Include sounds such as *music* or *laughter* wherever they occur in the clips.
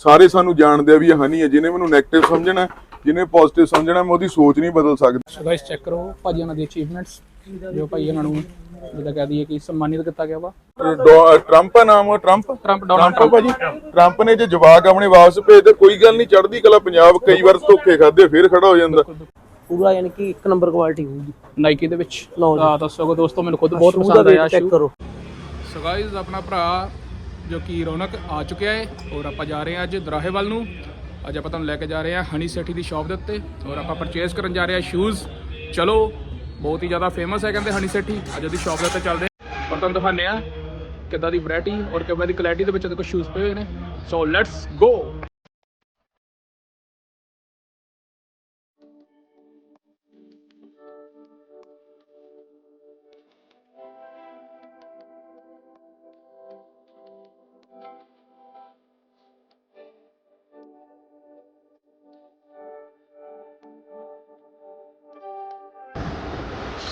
ਸਾਰੇ ਸਾਨੂੰ ਜਾਣਦੇ ਆ ਵੀ ਇਹ ਹਨੀ ਹੈ ਜਿਹਨੇ ਮੈਨੂੰ 네ਗੇਟਿਵ ਸਮਝਣਾ ਜਿਹਨੇ ਪੋਜ਼ਿਟਿਵ ਸਮਝਣਾ ਮੈਂ ਉਹਦੀ ਸੋਚ ਨਹੀਂ ਬਦਲ ਸਕਦਾ। ਸੋ ਗਾਇਸ ਚੈੱਕ ਕਰੋ ਭਾਜੀ ਉਹਨਾਂ ਦੀ ਅਚੀਵਮੈਂਟਸ ਜੋ ਭਾਈ ਉਹਨਾਂ ਨੂੰ ਜਿੱਦਾਂ ਕਹਿ ਦਈਏ ਕਿ ਸਨਮਾਨਿਤ ਕੀਤਾ ਗਿਆ ਵਾ। ਟਰੰਪ ਆ ਨਾਮ ਉਹ ਟਰੰਪ ਟਰੰਪ ਡੋਨਲਡ ਟਰੰਪ ਭਾਜੀ। ਟਰੰਪ ਨੇ ਜੇ ਜਵਾਕ ਆਪਣੇ ਵਾਪਸ ਭੇਜਦੇ ਕੋਈ ਗੱਲ ਨਹੀਂ ਚੜ੍ਹਦੀ ਕਲਾ ਪੰਜਾਬ ਕਈ ਵਾਰ ਧੋਖੇ ਖਾਦੇ ਫਿਰ ਖੜਾ ਹੋ ਜਾਂਦਾ। ਪੂਰਾ ਯਾਨੀ ਕਿ ਇੱਕ ਨੰਬਰ ਕੁਆਲਿਟੀ ਹੋਊਗੀ। ਨਾਈਕੀ ਦੇ ਵਿੱਚ। ਲਓ ਜੀ। ਆ ਦੱਸੋਗੇ ਦੋਸਤੋ ਮੈਨੂੰ ਖੁਦ ਬਹੁਤ ਸ਼ੂ ਦਾ ਪਸੰਦ ਆਇਆ ਵੇਟ ਚੈੱਕ ਸ਼ੂ ਕਰੋ। ਸੋ ਗਾਇਸ ਆਪਣਾ ਭਰਾ ਜੋ ਕਿ ਰੌਣਕ ਆ ਚੁੱਕਿਆ ਹੈ ਔਰ ਆਪਾਂ ਜਾ ਰਹੇ ਹਾਂ ਅੱਜ ਦਰਾਹੇ ਵੱਲ ਨੂੰ। ਅੱਜ ਆਪਾਂ ਤੁਹਾਨੂੰ ਲੈ ਕੇ ਜਾ ਰਹੇ ਹਾਂ ਹਨੀ ਸੇਠੀ ਦੀ ਸ਼ਾਪ ਦੇ ਉੱਤੇ ਔਰ ਆਪਾਂ ਪਰਚੇਸ ਕਰਨ ਜਾ ਰਹੇ ਹਾਂ ਸ਼ੂਜ਼ ਚਲੋ, ਬਹੁਤ ਹੀ ਜ਼ਿਆਦਾ ਫੇਮਸ ਹੈ ਕਹਿੰਦੇ ਹਨੀ ਸੇਠੀ। ਅੱਜ ਉਹਦੀ ਸ਼ਾਪ ਦੇ ਉੱਤੇ ਚੱਲਦੇ ਹਾਂ। ਔਰ ਤੁਹਾਨੂੰ ਦਿਖਾਉਂਦੇ ਆ ਕਿੱਦਾਂ ਦੀ ਵੈਰਾਈਟੀ ਔਰ ਕਿੱਦਾਂ ਦੀ ਕੁਆਲਿਟੀ ਦੇ ਵਿੱਚ ਦੇਖੋ ਸ਼ੂਜ਼ ਪਏ ਹੋਏ ਨੇ। So let's go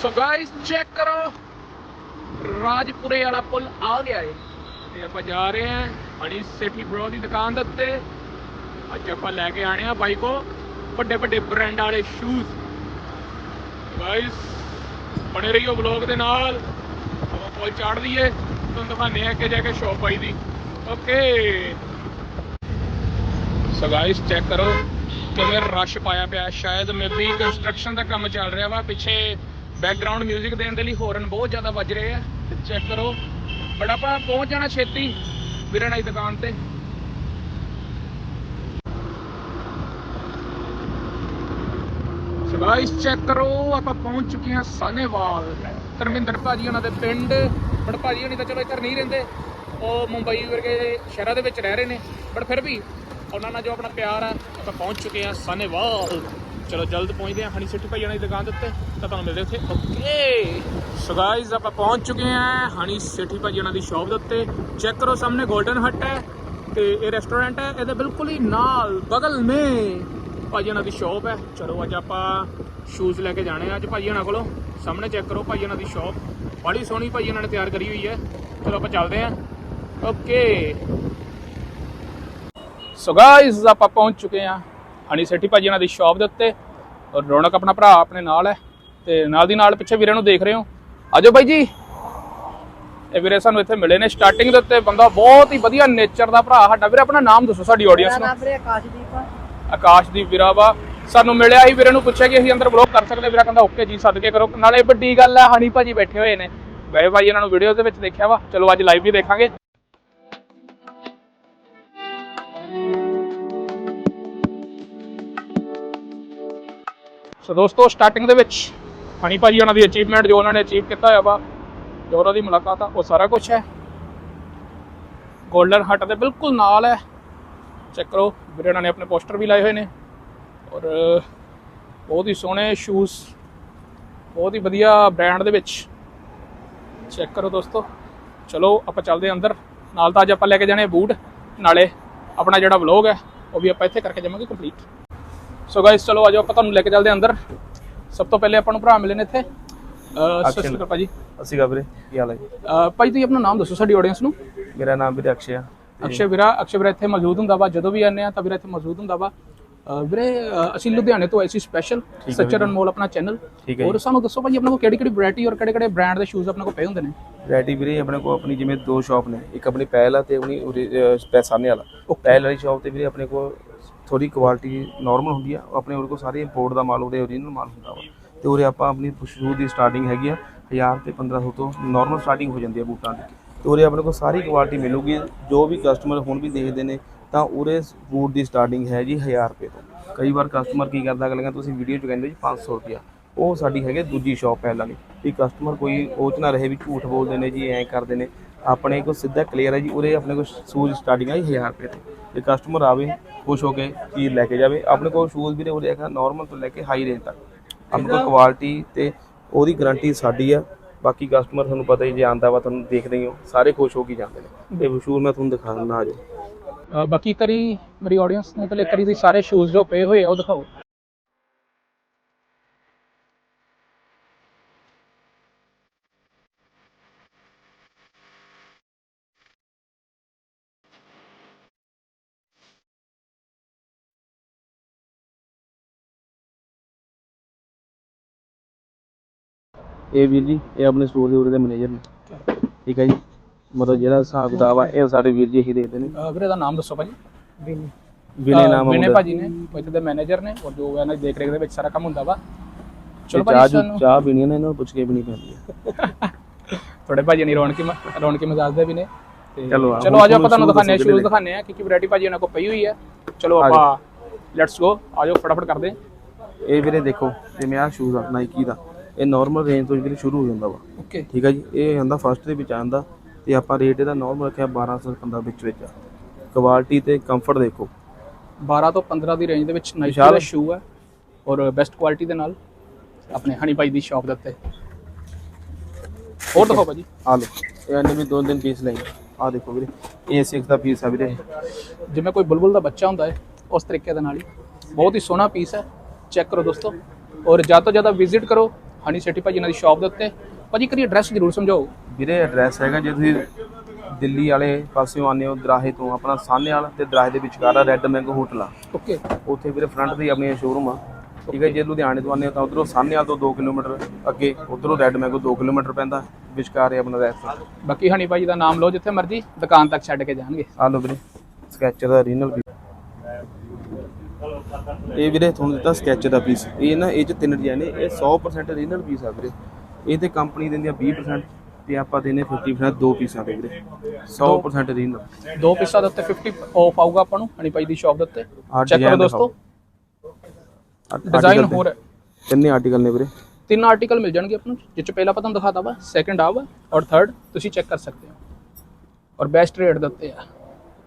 so guys check ਕਰੋ ਰਾਜਪੁਰੇ ਵਾਲਾ ਪੁਲ ਆ ਗਿਆ ਏ ਤੇ ਆਪਾਂ ਜਾ ਰਹੇ ਹਾਂ ਹਣੀ ਸਿਟੀ ਬ੍ਰੋ ਦੀ ਦੁਕਾਨ ਦੇ ਉੱਤੇ ਅੱਜ ਆਪਾਂ ਲੈ ਕੇ ਆਣੇ ਆ ਬਾਈ ਕੋ ਵੱਡੇ ਵੱਡੇ ਬ੍ਰਾਂਡ ਵਾਲੇ ਸ਼ੂਜ਼ ਗਾਇਸ ਬਣੇ ਰਹੀਓ ਵਲੌਗ ਦੇ ਨਾਲ ਆਪਾਂ ਪੁਲ ਚਾੜ ਦਈਏ ਤੁਹਾਨੂੰ ਦਿਖਾਉਂਦੇ ਆ ਕਿ ਜਾ ਕੇ ਸ਼ੌਪ ਆਈ ਦੀ ਓਕੇ ਸੋ ਗਾਇਸ ਚੈੱਕ ਕਰੋ ਕਿਵੇਂ ਰਸ਼ ਪਾਇਆ ਪਿਆ ਸ਼ਾਇਦ ਮੇਬੀ ਕੰਸਟਰਕਸ਼ਨ ਦਾ ਕੰਮ ਚੱਲ ਰਿਹਾ ਵਾ ਪਿੱਛੇ ਬੈਕਗ੍ਰਾਉਂਡ 뮤직 ਦੇਣ ਦੇ ਲਈ ਹੌਰਨ ਬਹੁਤ ਜ਼ਿਆਦਾ ਵੱਜ ਰਹੇ ਆ। ਚੈੱਕ ਕਰੋ। ਬੜਾ ਆਪਾਂ ਪਹੁੰਚ ਜਾਣਾ ਛੇਤੀ ਵੀਰਣ ਦੁਕਾਨ ਤੇ। ਗਾਇਸ ਚੈੱਕ ਕਰੋ, ਆਪਾਂ ਪਹੁੰਚ ਚੁੱਕੇ ਹਾਂ ਸਾਨੇਵਾਲ। ਧਰਮਿੰਦਰ ਭਾਜੀ ਉਹਨਾਂ ਦੇ ਪਿੰਡ। ਬੜ ਭਾਜੀ ਹੋਣੀ ਤਾਂ ਚਲੋ ਇੱਧਰ ਨਹੀਂ ਰਹਿੰਦੇ। ਉਹ ਮੁੰਬਈ ਵਰਗੇ ਸ਼ਹਿਰਾਂ ਦੇ ਵਿੱਚ ਰਹਿ ਰਹੇ ਨੇ। ਬਟ ਫਿਰ ਵੀ ਉਹਨਾਂ ਨਾਲ ਜੋ ਆਪਣਾ ਪਿਆਰ ਆ, ਆਪਾਂ ਪਹੁੰਚ ਚੁੱਕੇ ਹਾਂ ਸਾਨੇਵਾਲ ਚਲੋ ਜਲਦ ਪਹੁੰਚਦੇ ਹਾਂ ਹਣੀ ਸਿੱਟੀ ਭਾਈ ਉਹਨਾਂ ਦੀ ਦੁਕਾਨ ਦੇ ਉੱਤੇ, ਤਾਂ ਤੁਹਾਨੂੰ ਮਿਲਦੇ ਉੱਥੇ। ਓਕੇ ਸੋ ਗਾਇਸ ਆਪਾਂ ਪਹੁੰਚ ਚੁੱਕੇ ਹਾਂ ਹਣੀ ਸਿੱਟੀ ਭਾਜੀ ਉਹਨਾਂ ਦੀ ਸ਼ਾਪ ਦੇ ਉੱਤੇ। ਚੈੱਕ ਕਰੋ ਸਾਹਮਣੇ 골ਡਨ ਹੱਟ ਹੈ ਤੇ ਇਹ ਰੈਸਟੋਰੈਂਟ ਹੈ, ਇਹਦੇ ਬਿਲਕੁਲ ਹੀ ਨਾਲ ਬਗਲ ਮੇ ਭਾਈ ਉਹਨਾਂ ਦੀ ਸ਼ਾਪ ਹੈ। ਚਲੋ ਅੱਜ ਆਪਾਂ ਸ਼ੂਜ਼ ਲੈ ਕੇ ਜਾਣੇ ਆ ਅੱਜ ਭਾਈ ਉਹਨਾਂ ਕੋਲੋਂ। ਸਾਹਮਣੇ ਚੈੱਕ ਕਰੋ ਭਾਜੀ ਉਹਨਾਂ ਦੀ ਸ਼ਾਪ। ਬੜੀ ਸੋਹਣੀ ਭਾਜੀ ਉਹਨਾਂ ਨੇ ਤਿਆਰ ਕਰੀ ਹੋਈ ਹੈ। ਚਲੋ ਆਪਾਂ ਚੱਲਦੇ ਹਾਂ। ਓਕੇ ਸੋ ਗਾਇਸ ਆਪਾਂ ਪਹੁੰਚ ਚੁੱਕੇ ਹਾਂ ਹਣੀ ਸੇਠੀ ਭਾਜੀ ਉਹਨਾਂ ਦੀ ਸ਼ਾਪ ਦੇ ਉੱਤੇ ਔਰ ਰੌਣਕ ਆਪਣਾ ਭਰਾ ਆਪਣੇ ਨਾਲ ਹੈ ਤੇ ਨਾਲ ਦੀ ਨਾਲ ਪਿੱਛੇ ਵੀਰੇ ਨੂੰ ਦੇਖ ਰਹੇ ਹੋ। ਆਜੋ ਬਾਈ ਜੀ। ਇਹ ਵੀਰੇ ਸਾਨੂੰ ਇੱਥੇ ਮਿਲੇ ਨੇ ਸਟਾਰਟਿੰਗ ਦੇ ਉੱਤੇ ਬੰਦਾ ਬਹੁਤ ਹੀ ਵਧੀਆ ਨੇਚਰ ਦਾ ਭਰਾ ਸਾਡਾ। ਵੀਰੇ ਆਪਣਾ ਨਾਮ ਦੱਸੋ ਸਾਡੀ ਆਡੀਅנס ਨੂੰ। ਵੀਰੇ ਆਕਾਸ਼ਦੀਪ ਆ। ਆਕਾਸ਼ਦੀਪ ਵੀਰਾ ਵਾ ਸਾਨੂੰ ਮਿਲਿਆ ਸੀ ਵੀਰੇ ਨੂੰ ਪੁੱਛਿਆ ਕਿ ਅਸੀਂ ਅੰਦਰ ਵਲੌਗ ਕਰ ਸਕਦੇ ਵੀਰਾ ਕਹਿੰਦਾ ਓਕੇ ਜੀ ਸਦਕੇ ਕਰੋ। ਨਾਲੇ ਵੱਡੀ ਗੱਲ ਹੈ ਹਣੀ ਭਾਜੀ ਬੈਠੇ ਹੋਏ ਨੇ। ਗਏ ਭਾਈ ਇਹਨਾਂ ਨੂੰ ਵੀਡੀਓ ਦੇ ਵਿੱਚ ਦੇਖਿਆ ਵਾ। ਚਲੋ ਅੱਜ ਲਾਈਵ ਵੀ ਦੇਖਾਂਗੇ। ਸੋ ਦੋਸਤੋ ਸਟਾਰਟਿੰਗ ਦੇ ਵਿੱਚ ਹਣੀ ਭਾਜੀ ਉਹਨਾਂ ਦੀ ਅਚੀਵਮੈਂਟ ਜੋ ਉਹਨਾਂ ਨੇ ਅਚੀਵ ਕੀਤਾ ਹੋਇਆ ਵਾ, ਜੋ ਉਹਨਾਂ ਦੀ ਮੁਲਾਕਾਤ ਆ, ਉਹ ਸਾਰਾ ਕੁਝ ਹੈ। ਗੋਲਡਨ ਹਟ ਦੇ ਬਿਲਕੁਲ ਨਾਲ ਹੈ। ਚੈੱਕ ਕਰੋ, ਵੀਰੇ ਉਹਨਾਂ ਨੇ ਆਪਣੇ ਪੋਸਟਰ ਵੀ ਲਾਏ ਹੋਏ ਨੇ। ਔਰ, ਬਹੁਤ ਹੀ ਸੋਹਣੇ ਸ਼ੂਜ਼ ਬਹੁਤ ਹੀ ਵਧੀਆ ਬ੍ਰਾਂਡ ਦੇ ਵਿੱਚ। ਚੈੱਕ ਕਰੋ ਦੋਸਤੋ। ਚਲੋ, ਆਪਾਂ ਚੱਲਦੇ ਹਾਂ ਅੰਦਰ। ਨਾਲ ਤਾਂ ਅੱਜ ਆਪਾਂ ਲੈ ਕੇ ਜਾਣੇ ਬੂਟ ਨਾਲੇ ਆਪਣਾ ਜਿਹੜਾ ਵਲੌਗ ਹੈ, ਉਹ ਵੀ ਆਪਾਂ ਇੱਥੇ ਕਰਕੇ ਜਾਵਾਂਗੇ ਕੰਪਲੀਟ ਸੋ ਗਾਇਸ ਚਲੋ ਆਜੋ ਆਪਾਂ ਤੁਹਾਨੂੰ ਲੈ ਕੇ ਚੱਲਦੇ ਅੰਦਰ। ਸਭ ਤੋਂ ਪਹਿਲੇ ਆਪਾਂ ਨੂੰ ਭਰਾ ਮਿਲੇ ਨੇ ਇੱਥੇ। ਅਹ ਸਤਿ ਸ਼੍ਰੀ ਅਕਾਲ ਭਾਜੀ। ਅਸੀਂ ਵੀਰੇ ਕੀ ਹਾਲ ਹੈ? ਜੀ? ਅਹ ਤੁਸੀਂ ਆਪਣਾ ਨਾਮ ਦੱਸੋ ਸਾਡੀ ਆਡੀਅנס ਨੂੰ। ਮੇਰਾ ਨਾਮ ਵੀਰੇ ਅਕਸ਼ੇ ਆ ਅਕਸ਼ੇ ਵੀਰਾ ਅਕਸ਼ੇ ਵੀਰਾ ਇੱਥੇ ਮੌਜੂਦ ਹੁੰਦਾ ਵਾ। ਜਦੋਂ ਵੀ ਆਉਂਦੇ ਆ ਤਾਂ ਵੀਰਾ ਇੱਥੇ ਮੌਜੂਦ ਹੁੰਦਾ ਵਾ। ਅਹ ਵੀਰੇ ਅਹ ਅਸੀਂ ਲੁਧਿਆਣੇ ਤੋਂ ਆਏ ਸੀ ਸਪੈਸ਼ਲ ਸੱਚਰ ਅਨਮੋਲ ਆਪਣਾ ਚੈਨਲ ਠੀਕ ਹੈ ਔਰ ਸਾਨੂੰ ਦੱਸੋ ਭਾਜੀ ਆਪਣੇ ਕੋਲ ਕਿਹੜੀ ਕਿਹੜੀ ਵੈਰਾਈਟੀ ਔਰ ਕਿਹੜੇ ਕਿਹੜੇ ਬ੍ਰਾਂਡ ਦੇ ਸ਼ੂਜ਼ ਆਪਣੇ ਕੋਲ ਪਏ ਹੁੰਦੇ ਨੇ? ਵੈਰਾਈਟੀ ਵੀਰੇ ਆਪਣੇ ਕੋਲ ਆਪਣੀ ਜਿਵੇਂ ਦੋ ਸ਼ਾਪ ਨੇ। ਇੱਕ ਆਪਣੀ ਪਹਿਲ ਆ ਤੇ ਆਪਣੀ ਉਰੇ, ਅਹ, ਪੈਸਾਨੇ ਵਾਲਾ। ਪਹਿਲ ਵਾਲੀ ਸ਼ਾਪ ਤੇ ਵੀਰੇ ਆਪਣੇ ਕੋਲ ਥੋੜੀ ਕੁਆਲਿਟੀ ਨਾਰਮਲ ਹੁੰਦੀ ਆ, ਉਹ ਆਪਣੇ ਉਰੇ ਕੋਲ ਸਾਰੇ ਇੰਪੋਰਟ ਦਾ ਮਾਲ, ਉਹਦੇ ਓਰੀਜਨਲ ਮਾਲ ਹੁੰਦਾ ਵਾ। ਤੇ ਉਰੇ ਆਪਾਂ ਆਪਣੀ ਸ਼ੂਜ਼ ਦੀ ਸਟਾਰਟਿੰਗ ਹੈਗੀ ਆ 1000 ਤੇ 1500 ਤੋਂ ਨਾਰਮਲ ਸਟਾਰਟਿੰਗ ਹੋ ਜਾਂਦੀ ਆ ਬੂਟਾਂ ਦੀ। ਤੇ ਉਰੇ ਆਪਣੇ ਕੋਲ ਸਾਰੀ ਕੁਆਲਿਟੀ ਮਿਲੂਗੀ, ਜੋ ਵੀ ਕਸਟਮਰ ਹੁਣ ਵੀ ਦੇਖਦੇ ਨੇ, ਤਾਂ ਉਰੇ ਬੂਟ ਦੀ ਸਟਾਰਟਿੰਗ ਹੈ ਜੀ 1000 ਰੁਪਏ ਤੋਂ। ਕਈ ਵਾਰ ਕਸਟਮਰ ਕੀ ਕਰਦਾ ਅਗਲੇ ਤੁਸੀਂ ਵੀਡੀਓ ਚ ਕਹਿੰਦੇ ਜੀ 500 ਰੁਪਿਆ ਉਹ ਸਾਡੀ ਹੈਗੇ ਦੂਜੀ ਸ਼ਾਪ ਹੈ ਵਾਲੀ ਵੀ ਕਸਟਮਰ ਕੋਈ ਉਹ 'ਚ ਨਾ ਰਹੇ ਵੀ ਝੂਠ ਬੋਲਦੇ ਨੇ ਜੀ, ਐਂ ਕਰਦੇ ਨੇ। ਆਪਣੇ ਕੋਲ ਸਿੱਧਾ ਕਲੀਅਰ ਹੈ ਜੀ, ਉਰੇ ਆਪਣੇ ਕੋਲ ਸ਼ੂਜ਼ ਸਟਾਰਟਿੰਗ ਹੈ 1000 ਰੁਪਏ ਤੋਂ। ਤੇ ਕਸਟਮਰ ਆਵੇ, ਖੁਸ਼ ਹੋ ਕੇ ਚੀਜ਼ ਲੈ ਕੇ ਜਾਵੇ, ਆਪਣੇ ਕੋਲ ਸ਼ੂਜ਼ ਵੀਰੇ ਉਰੇ ਹੈਗਾ ਨਾਰਮਲ ਤੋਂ ਲੈ ਕੇ ਹਾਈ ਰੇਂਜ ਤੱਕ। ਆਪਣੇ ਕੋਲ ਕੁਆਲਿਟੀ ਤੇ ਉਹਦੀ ਗਾਰੰਟੀ ਸਾਡੀ ਆ। ਬਾਕੀ ਕਸਟਮਰ ਤੁਹਾਨੂੰ ਪਤਾ ਹੀ, ਜੇ ਆਂਦਾ ਵਾ ਤੁਹਾਨੂੰ ਦੇਖਦੇ ਹੀ ਹੋ, ਸਾਰੇ ਖੁਸ਼ ਹੋ ਕੇ ਜਾਂਦੇ ਨੇ। ਤੇ ਸ਼ੂਜ਼ ਮੈਂ ਤੁਹਾਨੂੰ ਦਿਖਾ ਦਿੰਦਾ ਆ ਬਾਕੀ ਕਰੀ ਮੇਰੀ ਆਡੀਅנס ਨੂੰ ਪਹਿਲੇ ਕਰੀ ਦੀ ਸਾਰੇ ਸ਼ੂਜ਼ ਜੋ ਪਏ ਹੋਏ ਆ, ਉਹ ਦਿਖਾਓ। ਇਹ ਵੀਰ ਜੀ ਇਹ ਆਪਣੇ ਸਟੋਰ ਦੇ ਉਰੇ ਦੇ ਮੈਨੇਜਰ ਨੇ। ਠੀਕ ਹੈ ਜੀ? ਮਤਲਬ ਜਿਹੜਾ ਹਿਸਾਬ ਕਿਤਾਬ ਆ ਇਹ ਸਾਡੇ ਵੀਰ ਜੀ ਹੀ ਦੇਖਦੇ ਨੇ। ਅਹ ਵੀਰੇ ਦਾ ਨਾਮ ਦੱਸੋ ਭਾਜੀ। ਬਿਨ। ਵਿਨੇ ਨਾਮ ਵਿਨੇ। ਭਾਜੀ ਨੇ ਉਹ ਇੱਥੇ ਦੇ ਮੈਨੇਜਰ ਨੇ ਔਰ ਜੋ ਇਹਨਾਂ ਦੀ ਦੇਖ ਰੇਖ ਦੇ ਵਿੱਚ ਸਾਰਾ ਕੰਮ ਹੁੰਦਾ ਵਾ। ਚਲੋ ਚਾਹ ਭਾਜੀ ਜੋ- ਸਾਨੂੰ ਚਾਹ ਪੀਣੀ ਹੈ ਨਾ ਇਹਨਾਂ ਨੂੰ ਪੁੱਛ ਕੇ ਪੀਣੀ ਪੈਂਦੀ *laughs* ਹੈ ਥੋੜੇ ਭਾਜੀ ਨਹੀਂ ਰੌਣਕੀ ਮ- ਰੌਣਕੀ ਮਜ਼ਾਜ ਦੇ ਵੀ ਨੇ। ਤੇ ਚਲੋ ਆ, ਚਲੋ ਹੁਣ ਆਜੋ ਆਪਾਂ ਤੁਹਾਨੂੰ shoe ਦਿਖਾਉਂਦੇ ਦੱਸੋ ਸ਼ੂਜ਼ ਦਿਖਾਉਂਦੇ ਹਾਂ ਕਿਉਂਕਿ ਵੈਰਾਈਟੀ ਭਾਜੀ ਉਹਨਾਂ ਕੋਲ ਪਈ ਹੋਈ ਹੈ ਚਲੋ ਆ ਆਪਾਂ ਲੈਟਸ ਗੋ ਆਜੋ ਫਟਾਫਟ ਕਰਦੇ ਹਾਂ। ਇਹ ਵੀਰੇ ਦੇਖੋ ਜਿਵੇਂ ਆਹ ਸ਼ੂਜ਼ ਆ ਨਾਈਕੀ ਦਾ। ਇਹ ਨਾਰਮਲ ਰੇਂਜ ਤੋਂ ਵੀਰੇ ਸ਼ੁਰੂ ਹੋ ਜਾਂਦਾ ਵਾ। ਓਕੇ ਠੀਕ ਹੈ ਜੀ? ਇਹ ਆਂਦਾ ਫਸਟ ਦੇ ਵਿੱਚ ਆਂਦਾ ਤੇ ਆਪਾਂ ਰੇਟ ਇਹਦਾ ਨਾਰਮਲ ਰੱਖਿਆ 1215 ਵਿੱਚ ਵਿੱਚ। ਆ ਕੁਆਲਿਟੀ ਤੇ ਕੰਫਰਟ ਦੇਖੋ। 12 ਤੋਂ 15 ਦੀ ਰੇਂਜ ਦੇ ਵਿੱਚ ਨਾਈਕੀ। ਦਾ ਸ਼ੂ ਹੈ ਔਰ ਬੈਸਟ ਕੁਆਲਿਟੀ ਦੇ ਨਾਲ ਆਪਣੇ ਹਨੀ ਭਾਈ ਦੀ ਸ਼ਾਪ ਦੇ ਉੱਤੇ। ਹੋਰ ਦਿਖਾਓ ਭਾਜੀ। ਆ ਲਓ। ਇਹ ਇਹਨੇ ਵੀ ਦੋ ਦਿਨ ਪੀਸ ਲਈ ਆ ਦੇਖੋ ਵੀਰੇ। ਇਹ 6 ਦਾ ਪੀਸ ਆ ਵੀਰੇ। ਜਿਵੇਂ ਕੋਈ ਬੁਲਬੁਲ ਦਾ ਬੱਚਾ ਹੁੰਦਾ ਹੈ ਉਸ ਤਰੀਕੇ ਦੇ ਨਾਲ ਹੀ। ਬਹੁਤ ਹੀ ਸੋਹਣਾ ਪੀਸ ਹੈ ਚੈੱਕ ਕਰੋ ਦੋਸਤੋ। ਔਰ ਜ਼ਿਆਦਾ ਤੋਂ ਜ਼ਿਆਦਾ ਵਿਜ਼ਿਟ ਕਰੋ। ਹਨੀ ਸੇਠੀ ਭਾਜੀ ਇਹਨਾਂ ਦੀ ਸ਼ਾਪ ਦੇ ਉੱਤੇ। ਭਾਜੀ ਕਰੀ ਐਡਰੈਸ ਜ਼ਰੂਰ ਸਮਝਾਓ। ਵੀਰੇ ਐਡਰੈਸ ਹੈਗਾ ਜੇ ਤੁਸੀਂ ਦਿੱਲੀ ਵਾਲੇ ਪਾਸਿਓਂ ਆਉਂਦੇ ਹੋ ਦਰਾਹੇ ਤੋਂ ਆਪਣਾ ਸਾਹਨੇ ਵਾਲਾ ਤੇ ਦਰਾਹੇ ਦੇ ਵਿਚਕਾਰ ਆ ਰੈੱਡ ਮੈਂਗੋ ਹੋਟਲ ਆ। ਓਕੇ। ਉੱਥੇ ਵੀਰੇ ਫਰੰਟ ਤੇ ਹੀ ਆਪਣੀ ਸ਼ੋਰੂਮ ਆ। ਠੀਕ ਹੈ ਜੇ ਲੁਧਿਆਣੇ ਤੋਂ ਆਉਂਦੇ ਹੋ ਤਾਂ ਉਧਰੋਂ ਸਾਹਨੇ ਵਾਲ ਤੋਂ 2 ਕਿਲੋਮੀਟਰ ਅੱਗੇ ਉਧਰੋਂ ਰੈੱਡ ਮੈਂਗੋ 2 ਕਿਲੋਮੀਟਰ ਪੈਂਦਾ ਵਿਚਕਾਰ ਹੈ ਆਪਣਾ ਰੈਸਟੋਰੈਂਟ ਬਾਕੀ ਹਨੀ ਭਾਜੀ ਦਾ ਨਾਮ ਲਓ ਜਿੱਥੇ ਮਰਜ਼ੀ ਦੁਕਾਨ ਤੱਕ ਛੱਡ ਕੇ ਜਾਣਗੇ। ਆ ਲਓ ਵੀਰੇ ਸਕੈਚਰ ਦਾ ਰੀਨਲ ਇਹ ਵੀਰੇ ਤੁਹਾਨੂੰ ਦਿੱਤਾ ਸਕੈਚਰ ਦਾ ਪੀਸ ਇਹ ਨਾ ਇਹ ਚ ਤਿੰਨ ਡਿਜ਼ਾਈਨ ਨੇ ਇਹ 100% ਰੀਨਲ ਪੀਸ ਆ ਵੀਰੇ। ਇਹ ਤੇ ਕੰਪਨੀ ਦਿੰਦੀ ਆ 20% ਤੇ ਆਪਾਂ ਦਿੰਦੇ 50% ਦੋ ਪੀਸਾਂ ਦੇ ਵੀਰੇ। 100% ਰੀਨਲ ਦੋ ਪੀਸਾਂ ਦੇ ਉੱਤੇ 50 ਆਫ ਆਊਗਾ ਆਪਾਂ ਨੂੰ ਹਨੀ ਭਾਈ ਦੀ ਸ਼ਾਪ ਦੇ ਉੱਤੇ। ਚੈੱਕ ਕਰੋ ਦੋਸਤੋ। ਡਿਜ਼ਾਈਨ ਹੋਰ ਹੈ। ਤਿੰਨੇ ਆਰਟੀਕਲ ਨੇ ਵੀਰੇ। ਤਿੰਨ ਆਰਟੀਕਲ ਮਿਲ ਜਾਣਗੇ ਆਪਾਂ ਨੂੰ ਜਿਸ ਚ ਪਹਿਲਾ ਆਪਾਂ ਤੁਹਾਨੂੰ ਦਿਖਾਤਾ ਵਾ ਸੈਕੰਡ ਆ ਵਾ ਔਰ ਥਰਡ ਤੁਸੀਂ ਚੈੱਕ ਕਰ ਸਕਦੇ ਹੋ। ਔਰ ਬੈਸਟ ਰੇਟ ਦੇ ਉੱਤੇ ਆ।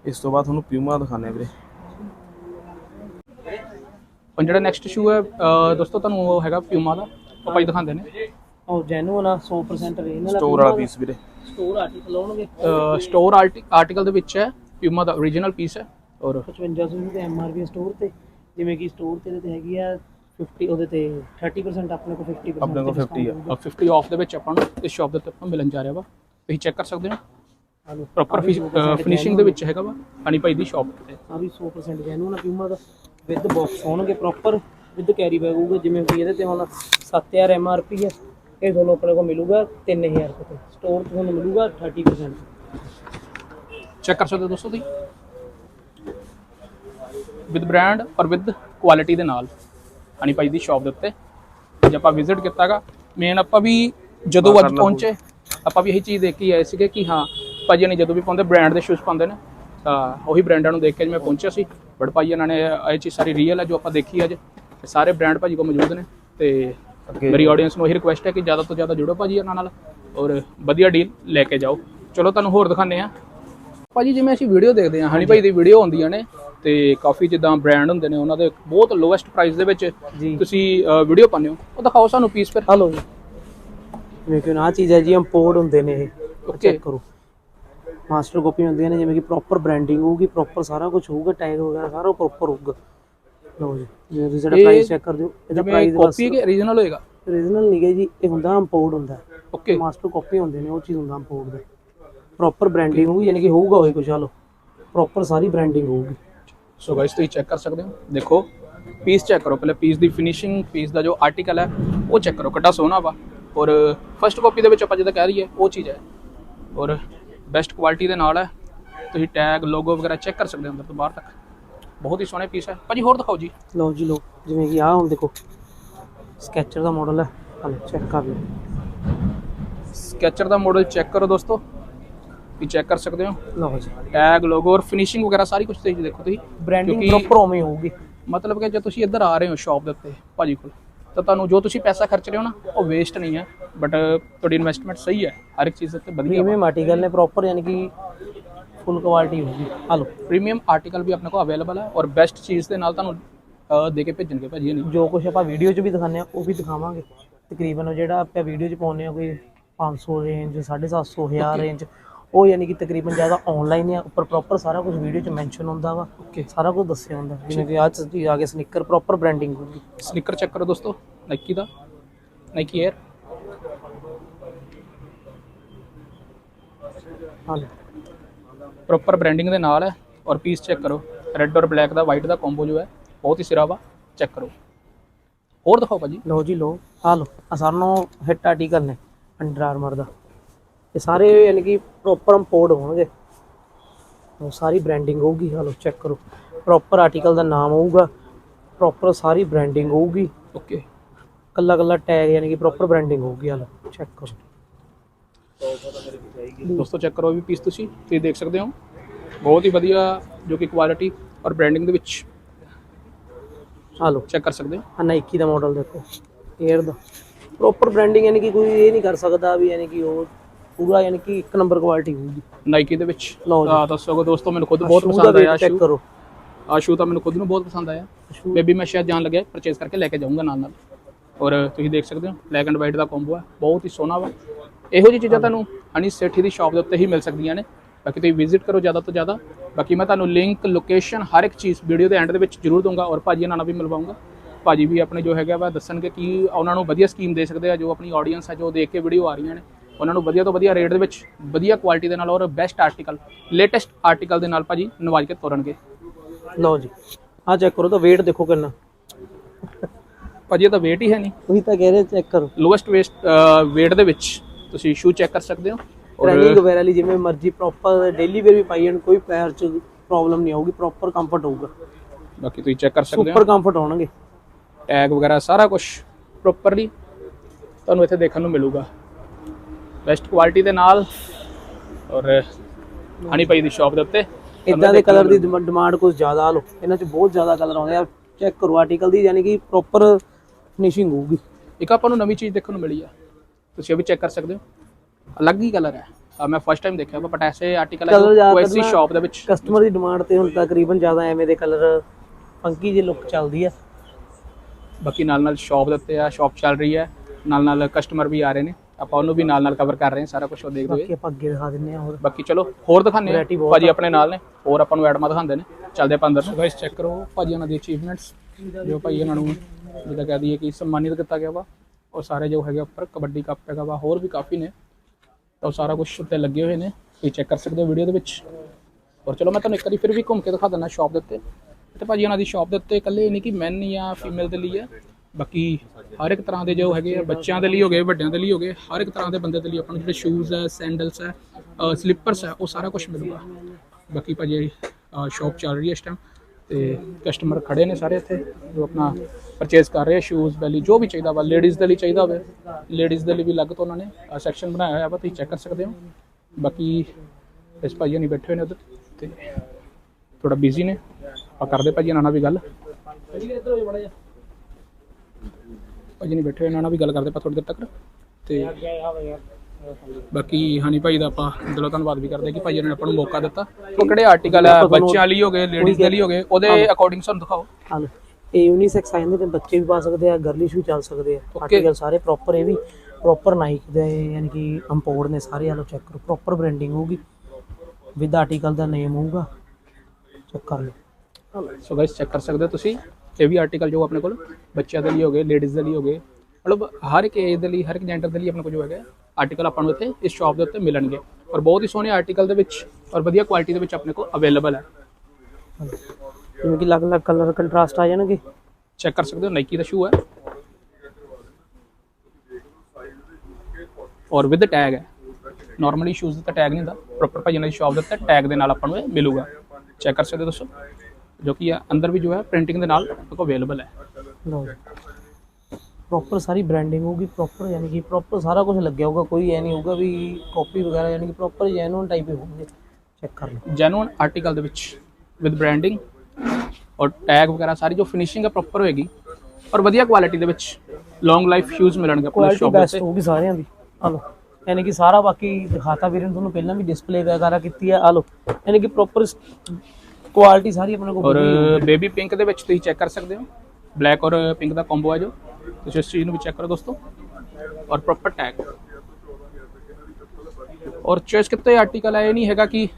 ਇਸ ਤੋਂ ਬਾਅਦ ਤੁਹਾਨੂੰ ਪਿਊਮਾ ਦਿਖਾਣੇ ਵੀਰੇ। ਹੁਣ ਜਿਹੜਾ ਨੈਕਸਟ ਸ਼ੂ ਹੈ ਅਹ ਦੋਸਤੋ ਤੁਹਾਨੂੰ ਉਹ ਹੈਗਾ ਪਿਊਮਾ ਦਾ। ਉਹ ਭਾਈ ਦਿਖਾਉਂਦੇ ਨੇ। ਉਹ ਜੈਨੂਨ ਆ 100% ਰੀਨਲ ਸਟੋਰ ਵਾਲਾ ਪੀਸ ਵੀਰੇ। ਸਟੋਰ ਆਰਟੀਕਲ ਆਉਣਗੇ ਸਟੋਰ ਆਰਟੀਕਲ ਦੇ ਵਿੱਚ ਹੈ ਪਿਊਮਾ ਦਾ origignal ਪੀਸ ਹੈ ਔਰ 5500 ਦੇ ਐਮਆਰਪੀ ਸਟੋਰ ਤੇ ਜਿਵੇਂ ਕਿ ਸਟੋਰ ਤੇ ਤੇ ਹੈਗੀ ਆ 50 ਉਹਦੇ ਤੇ 30% ਆਪਣੇ ਕੋਲ 50% ਆਪਣੇ ਕੋਲ 50 ਆ। ਅਹ 50 ਆਫ ਦੇ ਵਿੱਚ ਆਪਾਂ ਨੂੰ ਇਸ ਸ਼ਾਪ ਦੇ ਉੱਤੇ ਆਪਾਂ ਮਿਲਣ ਜਾ ਰਿਹਾ ਵਾ। ਤੁਸੀਂ ਚੈੱਕ ਕਰ ਸਕਦੇ ਹੋ। ਪ੍ਰੋਪਰ ਫਿਨਿਸ਼ਿੰਗ ਦੇ ਵਿੱਚ ਹੈਗਾ ਵਾ ਹਨੀ ਭਾਈ ਦੀ ਸ਼ਾਪ ਤੇ। ਆ ਵੀ 100% ਜੈਨੂਨ ਆ ਪਿਊਮਾ ਦਾ। ਵਿਦ ਬਾਕਸ ਹੋਣਗੇ ਪ੍ਰੋਪਰ ਵਿਦ ਕੈਰੀ ਬੈਗ ਹੋਊਗਾ ਜਿਵੇਂ ਕਿ ਇਹਦੇ ਤੇ ਹੁਣ 7000 ਐਮਆਰਪੀ ਹੈ ਇਹ ਤੁਹਾਨੂੰ ਆਪਣੇ ਕੋਲ ਮਿਲੂਗਾ 3000 ਰੁਪਏ ਤੇ। ਸਟੋਰ ਤੇ ਤੁਹਾਨੂੰ ਮਿਲੂਗਾ 30% ਚੈੱਕ ਕਰ ਸਕਦੇ ਹੋ ਦੋਸਤੋ ਤੁਸੀਂ? ਵਿਦ ਬ੍ਰਾਂਡ ਔਰ ਵਿਦ ਕੁਆਲਿਟੀ ਦੇ ਨਾਲ। ਹਨੀ ਭਾਈ ਦੀ ਸ਼ਾਪ ਦੇ ਉੱਤੇ। ਜੇ ਆਪਾਂ ਵਿਜ਼ਿਟ ਕੀਤਾਗਾ ਮੇਨ ਆਪਾਂ ਵੀ ਜਦੋਂ ਅੱਜ ਪਹੁੰਚੇ ਆਪਾਂ ਵੀ ਇਹੀ ਚੀਜ਼ ਦੇਖ ਕੇ ਆਏ ਸੀਗੇ ਕਿ ਹਾਂ ਭਾਜੀ ਨੇ ਜਦੋਂ ਵੀ ਪਾਉਂਦੇ ਬ੍ਰਾਂਡ ਦੇ ਸ਼ੂਜ਼ ਪਾਉਂਦੇ ਨੇ ਤਾਂ ਉਹੀ ਬ੍ਰਾਂਡਾਂ ਨੂੰ ਦੇਖ ਕੇ ਮੈਂ ਪਹੁੰਚਿਆ ਸੀ ਬਟ ਭਾਈ ਇਹਨਾਂ ਨੇ ਇਹ ਚੀਜ਼ ਸਾਰੀ ਰੀਅਲ ਹੈ ਜੋ ਆਪਾਂ ਦੇਖੀ ਅੱਜ। ਸਾਰੇ ਬ੍ਰਾਂਡ ਭਾਜੀ ਕੋਲ ਮੌਜੂਦ ਨੇ ਤੇ ਮੇਰੀ ਆਡੀਅנס ਨੂੰ ਇਹੀ ਰਿਕੁਐਸਟ ਹੈ ਕਿ ਜ਼ਿਆਦਾ ਤੋਂ ਜ਼ਿਆਦਾ ਜੁੜੋ ਭਾਜੀ ਇਹਨਾਂ ਨਾਲ ਔਰ ਵਧੀਆ ਡੀਲ ਲੈ ਕੇ ਜਾਓ। ਚਲੋ ਤੁਹਾਨੂੰ ਹੋਰ ਦਿਖਾਉਂਦੇ ਆ ਭਾਜੀ ਜਿਵੇਂ ਅਸੀਂ ਵੀਡੀਓ ਦੇਖਦੇ ਹਾਂ ਹਨੀ ਭਾਈ ਦੀ ਵੀਡੀਓ ਹੁੰਦੀਆਂ ਨੇ ਤੇ ਕਾਫੀ ਜਿੱਦਾਂ ਬ੍ਰਾਂਡ ਹੁੰਦੇ ਨੇ ਉਹਨਾਂ ਦੇ ਬਹੁਤ ਲੋਐਸਟ ਪ੍ਰਾਈਸ ਦੇ ਵਿੱਚ। ਤੁਸੀਂ ਵੀਡੀਓ ਪਾਉਂਦੇ ਹੋ। ਉਹ ਦਿਖਾਓ ਸਾਨੂੰ ਪੀਸ ਫਿਰ। ਹਲੋ ਕਿ ਆਹ ਚੀਜ਼ ਹੈ ਜੀ ਇੰਪੋਰਟ ਹੁੰਦੇ ਨੇ ਇਹ. ਚੈੱਕ ਕਰੋ। ਮਾਸਟਰ ਕਾਪੀ ਹੁੰਦੀਆਂ ਨੇ ਜਿਵੇਂ ਕਿ ਪ੍ਰੋਪਰ ਬ੍ਰਾਂਡਿੰਗ ਹੋਊਗੀ ਪ੍ਰੋਪਰ ਸਾਰਾ ਕੁਝ ਹੋਊਗਾ ਟੈਗ ਵਗੈਰਾ ਸਾਰਾ ਪ੍ਰੋਪਰ ਹੋਊਗਾ। ਲਓ ਜੀ ਜਿਵੇਂ ਤੁਸੀਂ ਜਿਹੜਾ ਇਹ ਪ੍ਰਾਈਸ ਚੈੱਕ ਕਰਦੇ ਹੋ ਇਹਦਾ ਪ੍ਰਾਈਸ ਕਾਪੀ ਹੈ ਕਿ origignal ਹੋਏਗਾ? ਓਰੀਜਨਲ ਨਹੀਂ ਗੇ ਜੀ ਇਹ ਹੁੰਦਾ ਇੰਪੋਰਟ ਹੁੰਦਾ। ਓਕੇ ਮਾਸਟਰ ਕਾਪੀ ਹੁੰਦੇ ਨੇ ਉਹ ਚੀਜ਼ ਹੁੰਦਾ ਇੰਪੋਰਟ ਦਾ। ਪ੍ਰੋਪਰ ਬ੍ਰਾਂਡਿੰਗ ਹੋਊਗੀ ਯਾਨੀ ਕਿ ਹੋਊਗਾ ਹੋਏ ਕੁਛ ਹਲੋ ਪ੍ਰੋਪਰ ਸਾਰੀ ਬ੍ਰਾਂਡਿੰਗ ਹੋਊਗੀ। ਸੋ ਗਾਇਸ ਤੁਸੀਂ ਚੈੱਕ ਕਰ ਸਕਦੇ ਹੋ। ਦੇਖੋ ਪੀਸ ਚੈੱਕ ਕਰੋ ਪਹਿਲੇ ਪੀਸ ਦੀ ਫਿਨਿਸ਼ਿੰਗ ਪੀਸ ਦਾ ਜੋ ਆਰਟੀਕਲ ਹੈ ਉਹ ਚੈੱਕ ਕਰੋ ਕਿੱਡਾ ਸੋਹਣਾ ਵਾ। ਔਰ ਫਰਸਟ ਕਾਪੀ ਦੇ ਵਿੱਚ ਆਪਾਂ ਜਿੱਦਾਂ ਕਹਿ ਰਹੀਏ ਉਹ ਚੀਜ਼ ਹੈ। ਔਰ ਬੈਸਟ ਕੁਆਲਿਟੀ ਦੇ ਨਾਲ ਹੈ। ਤੁਸੀਂ ਟੈਗ ਲੋਗੋ ਵਗੈਰਾ ਚੈੱਕ ਕਰ ਸਕਦੇ ਹੋ ਅੰਦਰ ਤੋਂ ਬਾਹਰ ਤੱਕ। ਬਹੁਤ ਹੀ ਸੋਹਣੇ ਪੀਸ ਹੈ। ਭਾਜੀ ਹੋਰ ਦਿਖਾਓ ਜੀ। ਲਓ ਜੀ ਲਓ। ਜਿਵੇਂ ਕਿ ਆਹ ਹੁਣ ਦੇਖੋ। ਸਕੈਚਰ ਦਾ ਮਾਡਲ ਹੈ। ਹਲੋ ਚੈੱਕ ਕਰ ਲਓ। ਸਕੈਚਰ ਦਾ ਮਾਡਲ ਚੈੱਕ ਕਰੋ ਦੋਸਤੋ। ਵੀ ਚੈੱਕ ਕਰ ਸਕਦੇ ਹੋ। ਲਓ ਜੀ। ਟੈਗ ਲੋਗੋ ਔਰ ਫਿਨਿਸ਼ਿੰਗ ਵਗੈਰਾ ਸਾਰੀ ਕੁਝ ਤੁਸੀਂ ਦੇਖੋ ਤੁਸੀਂ। ਬ੍ਰਾਂਡਿੰਗ ਪ੍ਰੋਪਰ ਉਵੇਂ ਹੋਊਗੀ। ਮਤਲਬ ਕਿ ਜੇ ਤੁਸੀਂ ਇੱਧਰ ਆ ਰਹੇ ਹੋ ਸ਼ਾਪ ਦੇ ਉੱਤੇ ਭਾਜੀ ਕੋਲ। ਤਾਂ ਤੁਹਾਨੂੰ ਜੋ ਤੁਸੀਂ ਪੈਸਾ ਖਰਚ ਰਹੇ ਹੋ ਨਾ ਉਹ ਵੇਸਟ ਨਹੀਂ ਹੈ ਬਟ ਤੁਹਾਡੀ ਇਨਵੈਸਟਮੈਂਟ ਸਹੀ ਹੈ ਹਰ ਇੱਕ ਚੀਜ਼ ਉੱਤੇ ਵਧੀਆ ਪ੍ਰੀਮੀਅਮ ਆਰਟੀਕਲ ਨੇ ਪ੍ਰੋਪਰ ਯਾਨੀ ਕਿ ਫੁੱਲ ਕੁਆਲਿਟੀ ਹੋਊਗੀ। ਹਲੋ ਪ੍ਰੀਮੀਅਮ ਆਰਟੀਕਲ ਵੀ ਆਪਣੇ ਕੋਲ ਅਵੇਲੇਬਲ ਹੈ ਔਰ ਬੈਸਟ ਚੀਜ਼ ਦੇ ਨਾਲ ਤੁਹਾਨੂੰ ਦੇ ਕੇ ਭੇਜਣਗੇ ਭਾਜੀ ਨਹੀਂ। ਜੋ ਕੁਝ ਆਪਾਂ ਵੀਡੀਓ 'ਚ ਵੀ ਦਿਖਾਉਂਦੇ ਆ ਉਹ ਵੀ ਦਿਖਾਵਾਂਗੇ। ਤਕਰੀਬਨ ਉਹ ਜਿਹੜਾ ਆਪਾਂ ਵੀਡੀਓ 'ਚ ਪਾਉਂਦੇ ਆ ਕੋਈ 500 ਰੇਂਜ 750 1000 ਰੇਂਜ ਉਹ ਯਾਨੀ ਕਿ ਤਕਰੀਬਨ ਜ਼ਿਆਦਾ ਆਨਲਾਈਨ ਆ ਉੱਪਰ ਪ੍ਰੋਪਰ ਸਾਰਾ ਕੁਝ ਵੀਡੀਓ 'ਚ ਮੈਂਸ਼ਨ ਹੁੰਦਾ ਵਾ ਓਕੇ ਸਾਰਾ ਕੁਝ ਦੱਸਿਆ ਹੁੰਦਾ। ਜਿਵੇਂ ਕਿ ਆਹ ਚੀਜ਼ ਆ ਗਿਆ ਸਨਿੱਕਰ ਪ੍ਰੋਪਰ ਬ੍ਰਾਂਡਿੰਗ ਹੋਊਗੀ ਸਨੀਕਰ ਚੈੱਕ ਕਰੋ ਦੋਸਤੋ ਨਾਈਕੀ ਦਾ Nike air hello proper branding ਦੇ ਨਾਲ ਹੈ ਔਰ ਪੀਸ ਚੈੱਕ ਕਰੋ। ਰੈੱਡ ਔਰ ਬਲੈਕ ਦਾ ਵਾਈਟ ਦਾ ਕੰਬੋ ਜੋ ਹੈ ਬਹੁਤ ਹੀ ਸਿਰਾ ਵਾ ਚੈੱਕ ਕਰੋ। ਹੋਰ ਦਿਖਾਓ ਭਾਜੀ। ਲਓ ਜੀ ਲਓ। ਆ ਲਓ ਆ ਸਾਨੂੰ ਹਿੱਟ ਆਰਟੀਕਲ ਨੇ ਅੰਡਰ ਆਰਮਰ ਦਾ। ਇਹ ਸਾਰੇ ਯਾਨੀ ਕਿ ਪ੍ਰੋਪਰ ਇੰਪੋਰਟ ਹੋਣਗੇ। ਉਹ ਸਾਰੀ ਬ੍ਰਾਂਡਿੰਗ ਹੋਊਗੀ ਲਓ ਚੈੱਕ ਕਰੋ। ਪ੍ਰੋਪਰ ਆਰਟੀਕਲ ਦਾ ਨਾਮ ਹੋਊਗਾ ਪ੍ਰੋਪਰ ਸਾਰੀ ਬ੍ਰਾਂਡਿੰਗ ਹੋਊਗੀ। ਓਕੇ ਕੱਲਾ ਕੱਲਾ ਟੈਗ ਯਾਨੀ ਕਿ ਪ੍ਰੋਪਰ ਬ੍ਰਾਂਡਿੰਗ ਹੋਊਗੀ ਲਓ ਚੈੱਕ ਕਰੋ। ਦੋਸਤੋ ਚੈੱਕ ਕਰੋ ਵੀ ਪੀਸ ਤੁਸੀਂ ਤੁਸੀਂ ਦੇਖ ਸਕਦੇ ਹੋ। ਬਹੁਤ ਹੀ ਵਧੀਆ ਜੋ ਕਿ ਕੁਆਲਿਟੀ ਔਰ ਬ੍ਰਾਂਡਿੰਗ ਦੇ ਵਿੱਚ ਲਓ। ਚੈੱਕ ਕਰ ਸਕਦੇ ਹੋ। ਆ ਨਾਈਕੀ ਦਾ ਮਾਡਲ ਦੇਖੋ 에ਅਰ ਦਾ। ਪ੍ਰੋਪਰ ਬ੍ਰਾਂਡਿੰਗ ਯਾਨੀ ਕਿ ਕੋਈ ਇਹ ਨਹੀਂ ਕਰ ਸਕਦਾ ਵੀ ਯਾਨੀ ਕਿ ਉਹ ਪੂਰਾ ਯਾਨੀ ਕਿ ਇੱਕ ਨੰਬਰ ਕੁਆਲਿਟੀ ਹੋਊਗੀ। ਨਾਈਕੀ ਦੇ ਵਿੱਚ? ਲਓ ਜੀ। ਆ ਦੱਸੋ ਦੋਸਤੋ ਮੈਨੂੰ ਖੁਦ ਬਹੁਤ ਪਸੰਦ ਆਇਆ ਸ਼ੂ ਕਰੋ। ਆ ਸ਼ੂ ਤਾਂ ਮੈਨੂੰ ਖੁਦ ਨੂੰ ਬਹੁਤ ਪਸੰਦ ਆਇਆ। ਬੇਬੀ ਮੈਂ ਸ਼ਾਇਦ ਜਾਣ ਲੱਗਿਆ ਪਰਚੇਸ ਕਰਕੇ ਲੈ ਕੇ ਜਾਊਂਗਾ ਨਾਲ ਨਾਲ। ਔਰ ਤੁਸੀਂ ਦੇਖ ਸਕਦੇ ਹੋ ਬਲੈਕ ਐਂਡ ਵਾਈਟ ਦਾ ਕੰਬੋ ਹੈ ਬਹੁਤ ਹੀ ਸੋਹਣਾ ਵਾ। ਇਹੋ ਜਿਹੀ ਚੀਜ਼ਾਂ ਤੁਹਾਨੂੰ ਹਨੀ ਸੇਠੀ ਦੀ ਸ਼ਾਪ ਦੇ ਉੱਤੇ ਹੀ ਮਿਲ ਸਕਦੀਆਂ ਨੇ। ਬਾਕੀ ਤੁਸੀਂ ਵਿਜ਼ਿਟ ਕਰੋ ਜ਼ਿਆਦਾ ਤੋਂ ਜ਼ਿਆਦਾ। ਬਾਕੀ ਮੈਂ ਤੁਹਾਨੂੰ ਲਿੰਕ ਲੋਕੇਸ਼ਨ ਹਰ ਇੱਕ ਚੀਜ਼ ਵੀਡੀਓ ਦੇ ਐਂਡ ਦੇ ਵਿੱਚ ਜ਼ਰੂਰ ਦਊਂਗਾ ਔਰ ਭਾਜੀ ਨਾਲ ਵੀ ਮਿਲਵਾਉਂਗਾ। ਭਾਜੀ ਵੀ ਆਪਣੇ ਜੋ ਹੈਗਾ ਵਾ ਦੱਸਣਗੇ ਕਿ ਉਹਨਾਂ ਨੂੰ ਵਧੀਆ ਸਕੀਮ ਦੇ ਸਕਦੇ ਆ ਜੋ ਆਪਣੀ ਆਡੀਅנס ਹੈ ਜੋ ਦੇਖ ਕੇ ਵੀਡੀਓ ਆ ਰਹੀਆਂ ਨੇ। ਉਹਨਾਂ ਨੂੰ ਵਧੀਆ ਤੋਂ ਵਧੀਆ ਰੇਟ ਦੇ ਵਿੱਚ ਵਧੀਆ ਕੁਆਲਿਟੀ ਦੇ ਨਾਲ ਔਰ ਬੈਸਟ ਆਰਟੀਕਲ ਲੇਟੈਸਟ ਆਰਟੀਕਲ ਦੇ ਨਾਲ ਭਾਜੀ ਨਵਾਜ ਕੇ ਤੋਰਨਗੇ। ਲਓ ਜੀ ਆ ਚੈੱਕ ਕਰੋ ਤਾਂ weight ਦੇਖੋ ਕਿੰਨਾ। ਭਾਜੀ ਇਹ ਤਾਂ weight ਹੀ ਹੈ ਨਹੀਂ। ਉਹੀ ਤਾਂ ਕਹਿ ਰਹੇ ਚੈੱਕ ਕਰੋ। ਲੋਐਸਟ ਵੇਸਟ weight ਦੇ ਵਿੱਚ ਤੁਸੀਂ ਸ਼ੂ ਚੈੱਕ ਕਰ ਸਕਦੇ ਹੋ ਰਨਿੰਗ ਵਗੈਰਾ ਲਈ ਜਿਵੇਂ ਮਰਜ਼ੀ ਪ੍ਰੋਪਰ ਡੇਲੀ ਵੇਅਰ ਵੀ ਪਾਈ ਜਾਣ ਕੋਈ ਪੈਰ 'ਚ ਪ੍ਰੋਬਲਮ ਨਹੀਂ ਆਊਗੀ ਪ੍ਰੋਪਰ ਕੰਫਰਟ ਹੋਊਗਾ। ਬਾਕੀ ਤੁਸੀਂ ਚੈੱਕ ਕਰ ਸਕਦੇ ਹੋ। ਸੁਪਰ ਕੰਫਰਟ ਹੋਣਗੇ। ਟੈਗ ਵਗੈਰਾ ਸਾਰਾ ਕੁਝ ਪ੍ਰੋਪਰਲੀ ਤੁਹਾਨੂੰ ਇੱਥੇ ਦੇਖਣ ਨੂੰ ਮਿਲੂਗਾ। ਬੈਸਟ ਕੁਆਲਿਟੀ ਦੇ ਨਾਲ ਔਰ ਹਣੀ ਭਾਈ ਦੀ ਸ਼ਾਪ ਦੇ ਉੱਤੇ। ਇਦਾਂ ਦੇ ਕਲਰ ਦੀ ਡਿਮਾਂਡ ਕੁਝ ਜ਼ਿਆਦਾ ਆ ਲੋ ਇਹਨਾਂ 'ਚ ਬਹੁਤ ਜ਼ਿਆਦਾ ਕਲਰ ਆਉਂਦੇ ਆ। ਚੈੱਕ ਕਰੋ ਆਰਟੀਕਲ ਦੀ ਯਾਨੀ ਕਿ ਪ੍ਰੋਪਰ ਫਿਨਿਸ਼ਿੰਗ ਹੋਊਗੀ। ਇੱਕ ਆਪਾਂ ਨੂੰ ਨਵੀਂ ਚੀਜ਼ ਦੇਖਣ ਨੂੰ ਮਿਲੀ ਆ। ਤੁਸੀਂ ਇਹ ਵੀ ਚੈੱਕ ਕਰ ਸਕਦੇ ਹੋ। ਅਲੱਗ ਹੀ ਕਲਰ ਹੈ ਆ ਮੈਂ ਫਸਟ ਟਾਈਮ ਦੇਖਿਆ ਬਟ ਐਸੇ ਆਰਟੀਕਲ ਐਸੀ ਸ਼ਾਪ ਦੇ ਵਿੱਚ। ਕਸਟਮਰ ਦੀ ਡਿਮਾਂਡ ਤੇ ਹੁਣ ਤਕਰੀਬਨ ਜ਼ਿਆਦਾ ਐਵੇਂ ਦੇ ਕਲਰ ਫੰਕੀ ਜਿਹੀ ਲੁੱਕ ਚੱਲਦੀ ਆ। ਬਾਕੀ ਨਾਲ ਨਾਲ ਸ਼ਾਪ ਦੇ ਉੱਤੇ ਆ ਸ਼ਾਪ ਚੱਲ ਰਹੀ ਹੈ ਨਾਲ ਨਾਲ ਕਸਟਮਰ ਵੀ ਆ ਰਹੇ ਨੇ। ਆਪਾਂ ਉਹਨੂੰ ਵੀ ਨਾਲ ਨਾਲ ਕਵਰ ਕਰ ਰਹੇ ਹਾਂ ਸਾਰਾ ਕੁਝ ਉਹ ਦੇਖਦੇ ਹੋਏ। ਬਾਕੀ ਆਪਾਂ ਅੱਗੇ ਦਿਖਾ ਦਿੰਨੇ ਆ ਹੋਰ। ਬਾਕੀ ਚਲੋ ਹੋਰ ਦਿਖਾਣੇ ਆ Variety ਬਹੁਤ ਭਾਜੀ ਆਪਣੇ ਨਾਲ ਨੇ ਹੋਰ ਆਪਾਂ ਨੂੰ ਐਡਮਾ ਦਿਖਾਉਂਦੇ ਨੇ। ਚੱਲਦੇ ਆਪਾਂ ਅੰਦਰ। ਗਾਇਸ ਚੈੱਕ ਕਰੋ ਭਾਜੀ ਉਹਨਾਂ ਦੀ ਅਚੀਵਮੈਂਟਸ ਜੋ ਭਾਈ ਉਹਨਾਂ ਨੂੰ ਜਿੱਦਾਂ ਕਹਿ ਦਈਏ ਕਿ ਸਨਮਾਨਿਤ ਕੀਤਾ ਗਿਆ ਵਾ। ਉਹ ਸਾਰੇ ਜੋ ਹੈਗੇ ਉੱਪਰ ਕਬੱਡੀ ਕੱਪ ਹੈਗਾ ਵਾ ਹੋਰ ਵੀ ਕਾਫੀ ਨੇ। ਤਾਂ ਉਹ ਸਾਰਾ ਕੁਝ ਉੱਤੇ ਲੱਗੇ ਹੋਏ ਨੇ। ਤੁਸੀਂ ਚੈੱਕ ਕਰ ਸਕਦੇ ਹੋ ਵੀਡੀਓ ਦੇ ਵਿੱਚ। ਔਰ ਚਲੋ ਮੈਂ ਤੁਹਾਨੂੰ ਇੱਕ ਵਾਰੀ ਫਿਰ ਵੀ ਘੁੰਮ ਕੇ ਦਿਖਾ ਦਿੰਦਾ ਸ਼ਾਪ ਦੇ ਉੱਤੇ। ਤੇ ਭਾਜੀ ਉਹਨਾਂ ਦੀ ਸ਼ਾਪ ਦੇ ਉੱਤੇ ਇਕੱਲੇ ਨਹੀਂ ਕਿ ਮੈਨ ਜਾਂ ਫੀਮੇਲ ਦੇ ਲਈ ਹੈ ਬਾਕੀ ਹਰ ਇੱਕ ਤਰ੍ਹਾਂ ਦੇ ਜੋ ਹੈਗੇ ਆ, ਬੱਚਿਆਂ ਦੇ ਲਈ ਹੋ ਗਏ, ਵੱਡਿਆਂ ਦੇ ਲਈ ਹੋ ਗਏ, ਹਰ ਇੱਕ ਤਰ੍ਹਾਂ ਦੇ ਬੰਦੇ ਦੇ ਲਈ ਆਪਾਂ ਨੂੰ ਜਿਹੜੇ ਸ਼ੂਜ਼ ਹੈ ਸੈਂਡਲਸ ਹੈ ਸਲੀਪਰਸ ਹੈ, ਉਹ ਸਾਰਾ ਕੁਝ ਮਿਲੂਗਾ। ਬਾਕੀ ਭਾਜੀ ਸ਼ਾਪ ਚੱਲ ਰਹੀ ਹੈ ਇਸ ਟਾਈਮ ਤੇ ਕਸਟਮਰ ਖੜੇ ਨੇ ਸਾਰੇ ਇੱਥੇ, ਜੋ ਆਪਣਾ ਪਰਚੇਸ ਕਰ ਰਹੇ ਆ ਸ਼ੂਜ਼ ਬੈਲੀ ਜੋ ਵੀ ਚਾਹੀਦਾ ਵਾ ਲੇਡੀਜ਼ ਦੇ ਲਈ ਚਾਹੀਦਾ ਹੋਵੇ ਲੇਡੀਜ਼ ਦੇ ਲਈ ਵੀ ਅਲੱਗ ਤੋਂ ਉਹਨਾਂ ਨੇ ਸੈਕਸ਼ਨ ਬਣਾਇਆ ਹੋਇਆ ਵਾ, ਤੁਸੀਂ ਚੈੱਕ ਕਰ ਸਕਦੇ ਹੋ। ਬਾਕੀ ਇਸ ਭਾਜੀ ਨਹੀਂ ਬੈਠੇ ਹੋਏ ਨੇ ਉਧਰ ਤੇ ਥੋੜਾ ਬਿਜ਼ੀ ਨੇ। ਆਪਾਂ ਕਰਦੇ ਭਾਜੀ ਨਾਲ ਵੀ ਗੱਲ। ਭਾਜੀ ਨਹੀਂ ਬੈਠੇ ਹੋਏ ਇਹਨਾਂ ਨਾਲ ਵੀ ਗੱਲ ਕਰਦੇ ਆਪਾਂ ਥੋੜੀ ਦੇਰ ਤੱਕ। ਤੇ ਬਾਕੀ ਹਾਨੀ ਭਾਈ ਦਾ ਆਪਾਂ ਦਿਲੋਂ ਧੰਨਵਾਦ ਵੀ ਕਰਦੇ ਹਾਂ ਕਿ ਭਾਈ ਨੇ ਆਪਾਂ ਨੂੰ ਮੌਕਾ ਦਿੱਤਾ। ਉਹ ਕਿਹੜੇ ਆਰਟੀਕਲ ਆ? ਬੱਚਿਆਂ ਲਈ ਹੋ ਗਏ ਲੇਡੀਜ਼ ਦੇ ਲਈ ਹੋ ਗਏ ਉਹਦੇ ਅਕੋਰਡਿੰਗ ਸਾਨੂੰ ਦਿਖਾਓ। ਹਾਂ। ਇਹ ਯੂਨੀਸੈਕਸ ਆ ਜਾਂਦੇ ਤੇ ਬੱਚੇ ਵੀ ਪਾ ਸਕਦੇ ਆ ਗਰਲਿਸ਼ ਵੀ ਚੱਲ ਸਕਦੇ ਆ। ਆਰਟੀਕਲ ਸਾਰੇ ਪ੍ਰੋਪਰ ਇਹ ਵੀ ਪ੍ਰੋਪਰ ਨਾਈਕ ਦੇ ਯਾਨੀ ਕਿ ਇੰਪੋਰਟ ਨੇ ਸਾਰੇ ਆਲੋ ਚੈੱਕ ਕਰੋ ਪ੍ਰੋਪਰ ਬ੍ਰਾਂਡਿੰਗ ਹੋਊਗੀ। ਵਿਦ ਆਰਟੀਕਲ ਦਾ ਨੇਮ ਹੋਊਗਾ ਚੈੱਕ ਕਰ ਲਓ। ਸੋ ਗਾਇਸ ਚੈੱਕ ਕਰ ਸਕਦੇ ਹੋ ਤੁਸੀਂ। ਇਹ ਵੀ ਆਰਟੀਕਲ ਜੋ ਆਪਣੇ ਕੋਲ ਬੱਚਿਆਂ ਦੇ ਲਈ ਹੋ ਗਏ ਲੇਡੀਜ਼ ਦੇ ਲਈ ਹੋ ਗਏ ਮਤਲਬ ਹਰ ਇੱਕ ਏਜ ਦੇ ਲਈ ਹਰ ਇੱਕ ਜੈਂਡਰ ਦੇ ਲਈ ਆਪਣੇ ਕੋਲ ਜੋ ਹੈਗਾ ਆਰਟੀਕਲ ਆਪਾਂ ਨੂੰ ਇੱਥੇ ਇਸ ਸ਼ਾਪ ਦੇ ਉੱਤੇ ਮਿਲਣਗੇ ਔਰ ਬਹੁਤ ਹੀ ਸੋਹਣੇ ਆਰਟੀਕਲ ਦੇ ਵਿੱਚ ਔਰ ਵਧੀਆ ਕੁਆਲਿਟੀ ਦੇ ਵਿੱਚ ਆਪਣੇ ਕੋਲ ਅਵੇਲੇਬਲ ਹੈ। ਜਿਵੇਂ ਕਿ ਅਲੱਗ-ਅਲੱਗ ਕਲਰ ਕੰਟਰਾਸਟ ਆ ਜਾਣਗੇ। ਚੈੱਕ ਕਰ ਸਕਦੇ ਹੋ ਨਾਈਕੀ ਦਾ ਸ਼ੂ ਹੈ। ਔਰ ਵਿਦ ਟੈਗ ਹੈ। ਨਾਰਮਲੀ ਸ਼ੂਜ਼ ਦਾ ਟੈਗ ਨਹੀਂ ਹੁੰਦਾ ਪ੍ਰੋਪਰ ਭਾਜੀ ਦੀ ਸ਼ਾਪ ਦੇ ਉੱਤੇ ਟੈਗ ਦੇ ਨਾਲ ਆਪਾਂ ਨੂੰ ਇਹ ਮਿਲੂਗਾ। ਚੈੱਕ ਕਰ ਸਕਦੇ ਹੋ ਦੋਸਤੋ। ਜੋ ਕਿ ਵੀ ਜੋ ਹੈ ਪ੍ਰਿੰਟਿੰਗ ਦੇ ਨਾਲ ਆਪਣੇ ਕੋਲ ਅਵੇਲੇਬਲ ਹੈ। ਲਓ ਪ੍ਰੋਪਰ ਸਾਰੀ ਬ੍ਰਾਂਡਿੰਗ ਹੋਊਗੀ ਪ੍ਰੋਪਰ ਯਾਨੀ ਕਿ ਪ੍ਰੋਪਰ ਸਾਰਾ ਕੁਝ ਲੱਗਿਆ ਹੋਊਗਾ ਕੋਈ ਐ ਨਹੀਂ ਹੋਊਗਾ ਵੀ ਕਾਪੀ ਵਗੈਰਾ ਯਾਨੀ ਕਿ ਪ੍ਰੋਪਰ ਜੈਨੂਨ ਟਾਈਪ ਹੀ ਹੋਣਗੇ ਚੈੱਕ ਕਰ ਲਓ। ਜੈਨੂਨ ਆਰਟੀਕਲ ਦੇ ਵਿੱਚ ਵਿਦ ਬ੍ਰਾਂਡਿੰਗ ਔਰ ਟੈਗ ਵਗੈਰਾ ਸਾਰੀ ਜੋ ਫਿਨਿਸ਼ਿੰਗ ਹੈ ਪ੍ਰੋਪਰ ਹੋਏਗੀ ਔਰ ਵਧੀਆ ਕੁਆਲਿਟੀ ਦੇ ਵਿੱਚ ਲੌਂਗ ਲਾਈਫ ਸ਼ੂਜ਼ ਮਿਲਣਗੇ ਆਪਣੇ ਕੁਆਲਿਟੀ ਸ਼ਾਪ ਦੇ ਬੈਸਟ ਉੱਤੇ ਹੋਊਗੀ ਸਾਰਿਆਂ ਦੀ। ਆ ਲਓ। ਯਾਨੀ ਕਿ ਸਾਰਾ ਬਾਕੀ ਦਿਖਾਤਾ ਵੀਰੇ ਨੇ ਤੁਹਾਨੂੰ ਪਹਿਲਾਂ ਵੀ ਡਿਸਪਲੇ ਵਗੈਰਾ ਕੀਤੀ ਆ ਆ ਲਓ। ਯਾਨੀ ਕਿ ਪ੍ਰੋਪਰ ਕੁਆਲਿਟੀ ਸਾਰੀ ਆਪਣੇ ਕੋਲ ਔਰ। ਬੇਬੀ ਪਿੰਕ ਦੇ ਵਿੱਚ ਤੁਸੀਂ ਚੈੱਕ ਕਰ ਸਕਦੇ ਹੋ। ਬਲੈਕ ਔਰ ਪਿੰਕ ਦਾ ਕੰਬੋ ਹੈ ਜੋ ਤੁਸੀਂ ਇਸ ਚੀਜ਼ ਨੂੰ ਵੀ ਚੈੱਕ ਕਰੋ ਦੋਸਤੋ। ਔਰ ਪ੍ਰੋਪਰ ਟੈਗ ਔਰ ਚੋਇਸ ਕਿਤੇ ਆਰਟੀਕਲ ਇਹ ਨਹੀਂ ਹੈਗਾ ਕਿ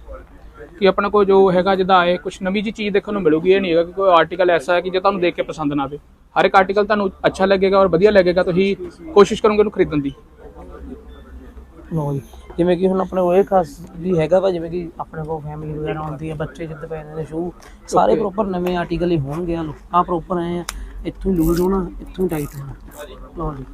ਕਿ ਆਪਣਾ ਕੋਈ ਜੋ ਹੈਗਾ ਜਿੱਦਾਂ ਆਏ ਕੁਝ ਨਵੀਂ ਜੀ ਚੀਜ਼ ਦੇਖਣ ਨੂੰ ਮਿਲੂਗੀ ਇਹ ਨਹੀਂ ਹੈਗਾ ਕਿ ਕੋਈ ਆਰਟੀਕਲ ਐਸਾ ਹੈ ਕਿ ਜੇ ਤੁਹਾਨੂੰ ਦੇਖ ਕੇ ਪਸੰਦ ਨਾ ਆਵੇ। ਹਰ ਇੱਕ ਆਰਟੀਕਲ ਤੁਹਾਨੂੰ ਅੱਛਾ ਲੱਗੇਗਾ ਔਰ ਵਧੀਆ ਲੱਗੇਗਾ ਤੁਸੀਂ ਕੋਸ਼ਿਸ਼ ਕਰੋਗੇ ਉਹਨੂੰ ਖਰੀਦਣ ਦੀ। ਲਓ ਜੀ। ਜਿਵੇਂ ਕਿ ਹੁਣ ਆਪਣੇ ਕੋਲ ਇਹ ਖਾਸ ਵੀ ਹੈਗਾ ਵਾ ਜਿਵੇਂ ਕਿ ਆਪਣੇ ਕੋਲ ਫੈਮਿਲੀ ਵਗੈਰਾ ਆਉਂਦੀ ਹੈ ਬੱਚੇ ਜਿੱਦ ਪੈ ਜਾਂਦੇ ਨੇ ਸ਼ੂ ਸਾਰੇ ਪ੍ਰੋਪਰ ਨਵੇਂ ਆਰਟੀਕਲ ਹੀ ਹੋਣਗੇ ਆ ਲੋ ਆ ਪ੍ਰੋਪਰ ਆਏ ਆ ਇੱਥੋਂ ਲੂਜ਼ ਹੋਣਾ ਇੱਥੋਂ ਟਾਈਟ ਹੋਣਾ। ਲਓ ਜੀ।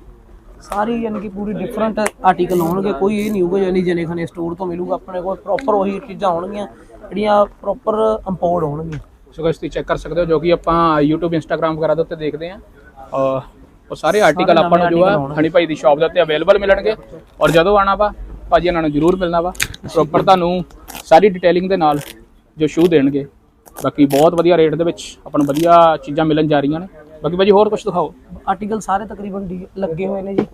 ਸਾਰੀ ਯਾਨੀ ਕਿ ਪੂਰੀ ਡਿਫਰੈਂਟ ਆਰਟੀਕਲ ਹੋਣਗੇ ਕੋਈ ਇਹ ਨਹੀਂ ਹੋਊਗਾ ਯਾਨੀ ਜਨੇ ਖਨੇ ਸਟੋਰ ਤੋਂ ਮਿਲੂਗਾ ਆਪਣੇ ਕੋਲ ਪ੍ਰੋਪਰ ਉਹੀ ਚੀਜ਼ਾਂ ਹੋਣਗੀਆਂ ਜਿਹੜੀਆਂ ਪ੍ਰੋਪਰ ਇੰਪੋਰਟ ਹੋਣਗੀਆਂ। ਸੋ guys ਤੁਸੀਂ ਚੈੱਕ ਕਰ ਸਕਦੇ ਹੋ ਜੋ ਕਿ ਆਪਾਂ YouTube Instagram ਵਗੈਰਾ ਦੇ ਉੱਤੇ ਦੇਖਦੇ ਆ ਉਹ ਸਾਰੇ ਆਰਟੀਕਲ ਆਪਾਂ ਨੂੰ ਜੋ ਆ ਹਣੀ ਭਾਈ ਦੀ ਸ਼ਾਪ ਦੇ ਉੱਤੇ ਅਵੇਲੇਬਲ ਮਿਲਣਗੇ। ਔਰ ਜਦੋਂ ਆਣਾ ਵਾ ਭਾਜੀ ਇਹਨਾਂ ਨੂੰ ਜ਼ਰੂਰ ਮਿਲਣਾ ਵਾ। ਪ੍ਰੋਪਰ ਤੁਹਾਨੂੰ ਸਾਰੀ ਡਿਟੇਲਿੰਗ ਦੇ ਨਾਲ ਜੋ ਸ਼ੂ ਦੇਣਗੇ। ਬਾਕੀ ਬਹੁਤ ਵਧੀਆ ਰੇਟ ਦੇ ਵਿੱਚ ਆਪਾਂ ਨੂੰ ਵਧੀਆ ਚੀਜ਼ਾਂ ਮਿਲਣ ਜਾ ਰਹੀਆਂ ਨੇ। ਬਾਕੀ ਭਾਜੀ ਹੋਰ ਕੁਝ ਦਿਖਾਓ। ਆਰਟੀਕਲ ਸਾਰੇ ਤਕਰੀਬਨ ਡੀ- ਲੱਗੇ ਹੋਏ ਨੇ ਜੀ।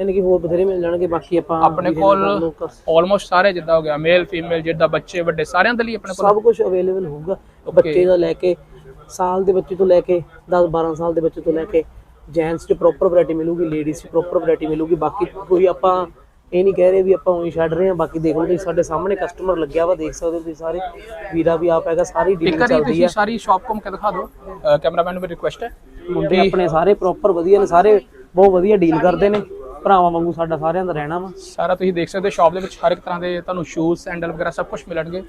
ਯਾਨੀ ਕਿ ਹੋਰ ਬਥੇਰੇ ਮਿਲ ਜਾਣਗੇ ਬਾਕੀ ਆਪਾਂ ਆਪਣੇ ਕੋਲ ਆਲਮੋਸਟ ਸਾਰੇ ਜਿੱਦਾਂ ਹੋ ਗਿਆ ਮੇਲ ਫੀਮੇਲ ਜਿੱਦਾਂ ਬੱਚੇ ਵੱਡੇ ਸਾਰਿਆਂ ਦੇ ਲਈ ਆਪਣੇ ਕੋਲ। ਸਭ ਕੁਝ ਅਵੇਲੇਬਲ ਹੋਊਗਾ। ਬੱਚੇ ਦਾ ਲੈ ਕੇ ਸਾਲ ਦੇ ਬੱਚੇ ਤੋਂ ਲੈ ਕੇ 10 12 ਸਾਲ ਦੇ ਬੱਚੇ ਤੋਂ ਲੈ ਕੇ ਜੈਂਟਸ 'ਚ ਪ੍ਰੋਪਰ ਵੈਰਾਈਟੀ ਮਿਲੂਗੀ ਲੇਡੀਜ਼ 'ਚ ਪ੍ਰੋਪਰ ਵੈਰਾਈਟੀ ਮਿਲੂਗੀ। ਬਾਕੀ ਕੋਈ ਆਪਾਂ ਇਹ ਨਹੀਂ ਕਹਿ ਰਹੇ ਵੀ ਆਪਾਂ ਉਹੀ ਛੱਡ ਰਹੇ ਹਾਂ ਬਾਕੀ ਦੇਖ ਲਓ ਤੁਸੀਂ ਸਾਡੇ ਸਾਹਮਣੇ ਕਸਟਮਰ ਲੱਗਿਆ ਵਾ ਦੇਖ ਸਕਦੇ ਹੋ ਤੁਸੀਂ ਸਾਰੇ। ਵੀਰਾ ਵੀ ਆਪ ਹੈਗਾ ਸਾਰੀ ਵਾਰੀ ਚੱਲਦੀ ਤੁਸੀਂ ਆ। ਸਾਰੀ ਸ਼ਾਪ ਘੁੰਮ ਕੇ ਦਿਖਾ ਦਿਓ। ਕੈਮਰਾਮੈਨ ਨੂੰ ਵੀ ਰਿਕੁਐਸਟ ਹੈ। ਮੁੰਡੇ ਆਪਣੇ ਸਾਰੇ ਪ੍ਰੋਪਰ ਵਧੀਆ ਨੇ ਸਾਰੇ ਬਹੁਤ ਵਧੀਆ ਡੀਲ ਕਰਦੇ ਨੇ। ਭਰਾਵਾਂ ਵਾਂਗੂ ਸਾਡਾ ਸਾਰਿਆਂ ਦਾ ਰਹਿਣਾ ਵਾ। ਸਾਰਾ ਤੁਸੀਂ ਦੇਖ ਸਕਦੇ ਹੋ ਸ਼ਾਪ ਦੇ ਵਿੱਚ ਹਰ ਇੱਕ ਤਰ੍ਹਾਂ ਦੇ ਤੁਹਾਨੂੰ ਸ਼ੂਜ਼ ਸੈਂਡਲ ਵਗੈਰਾ ਸਭ ਕੁਝ ਮਿਲਣਗੇ।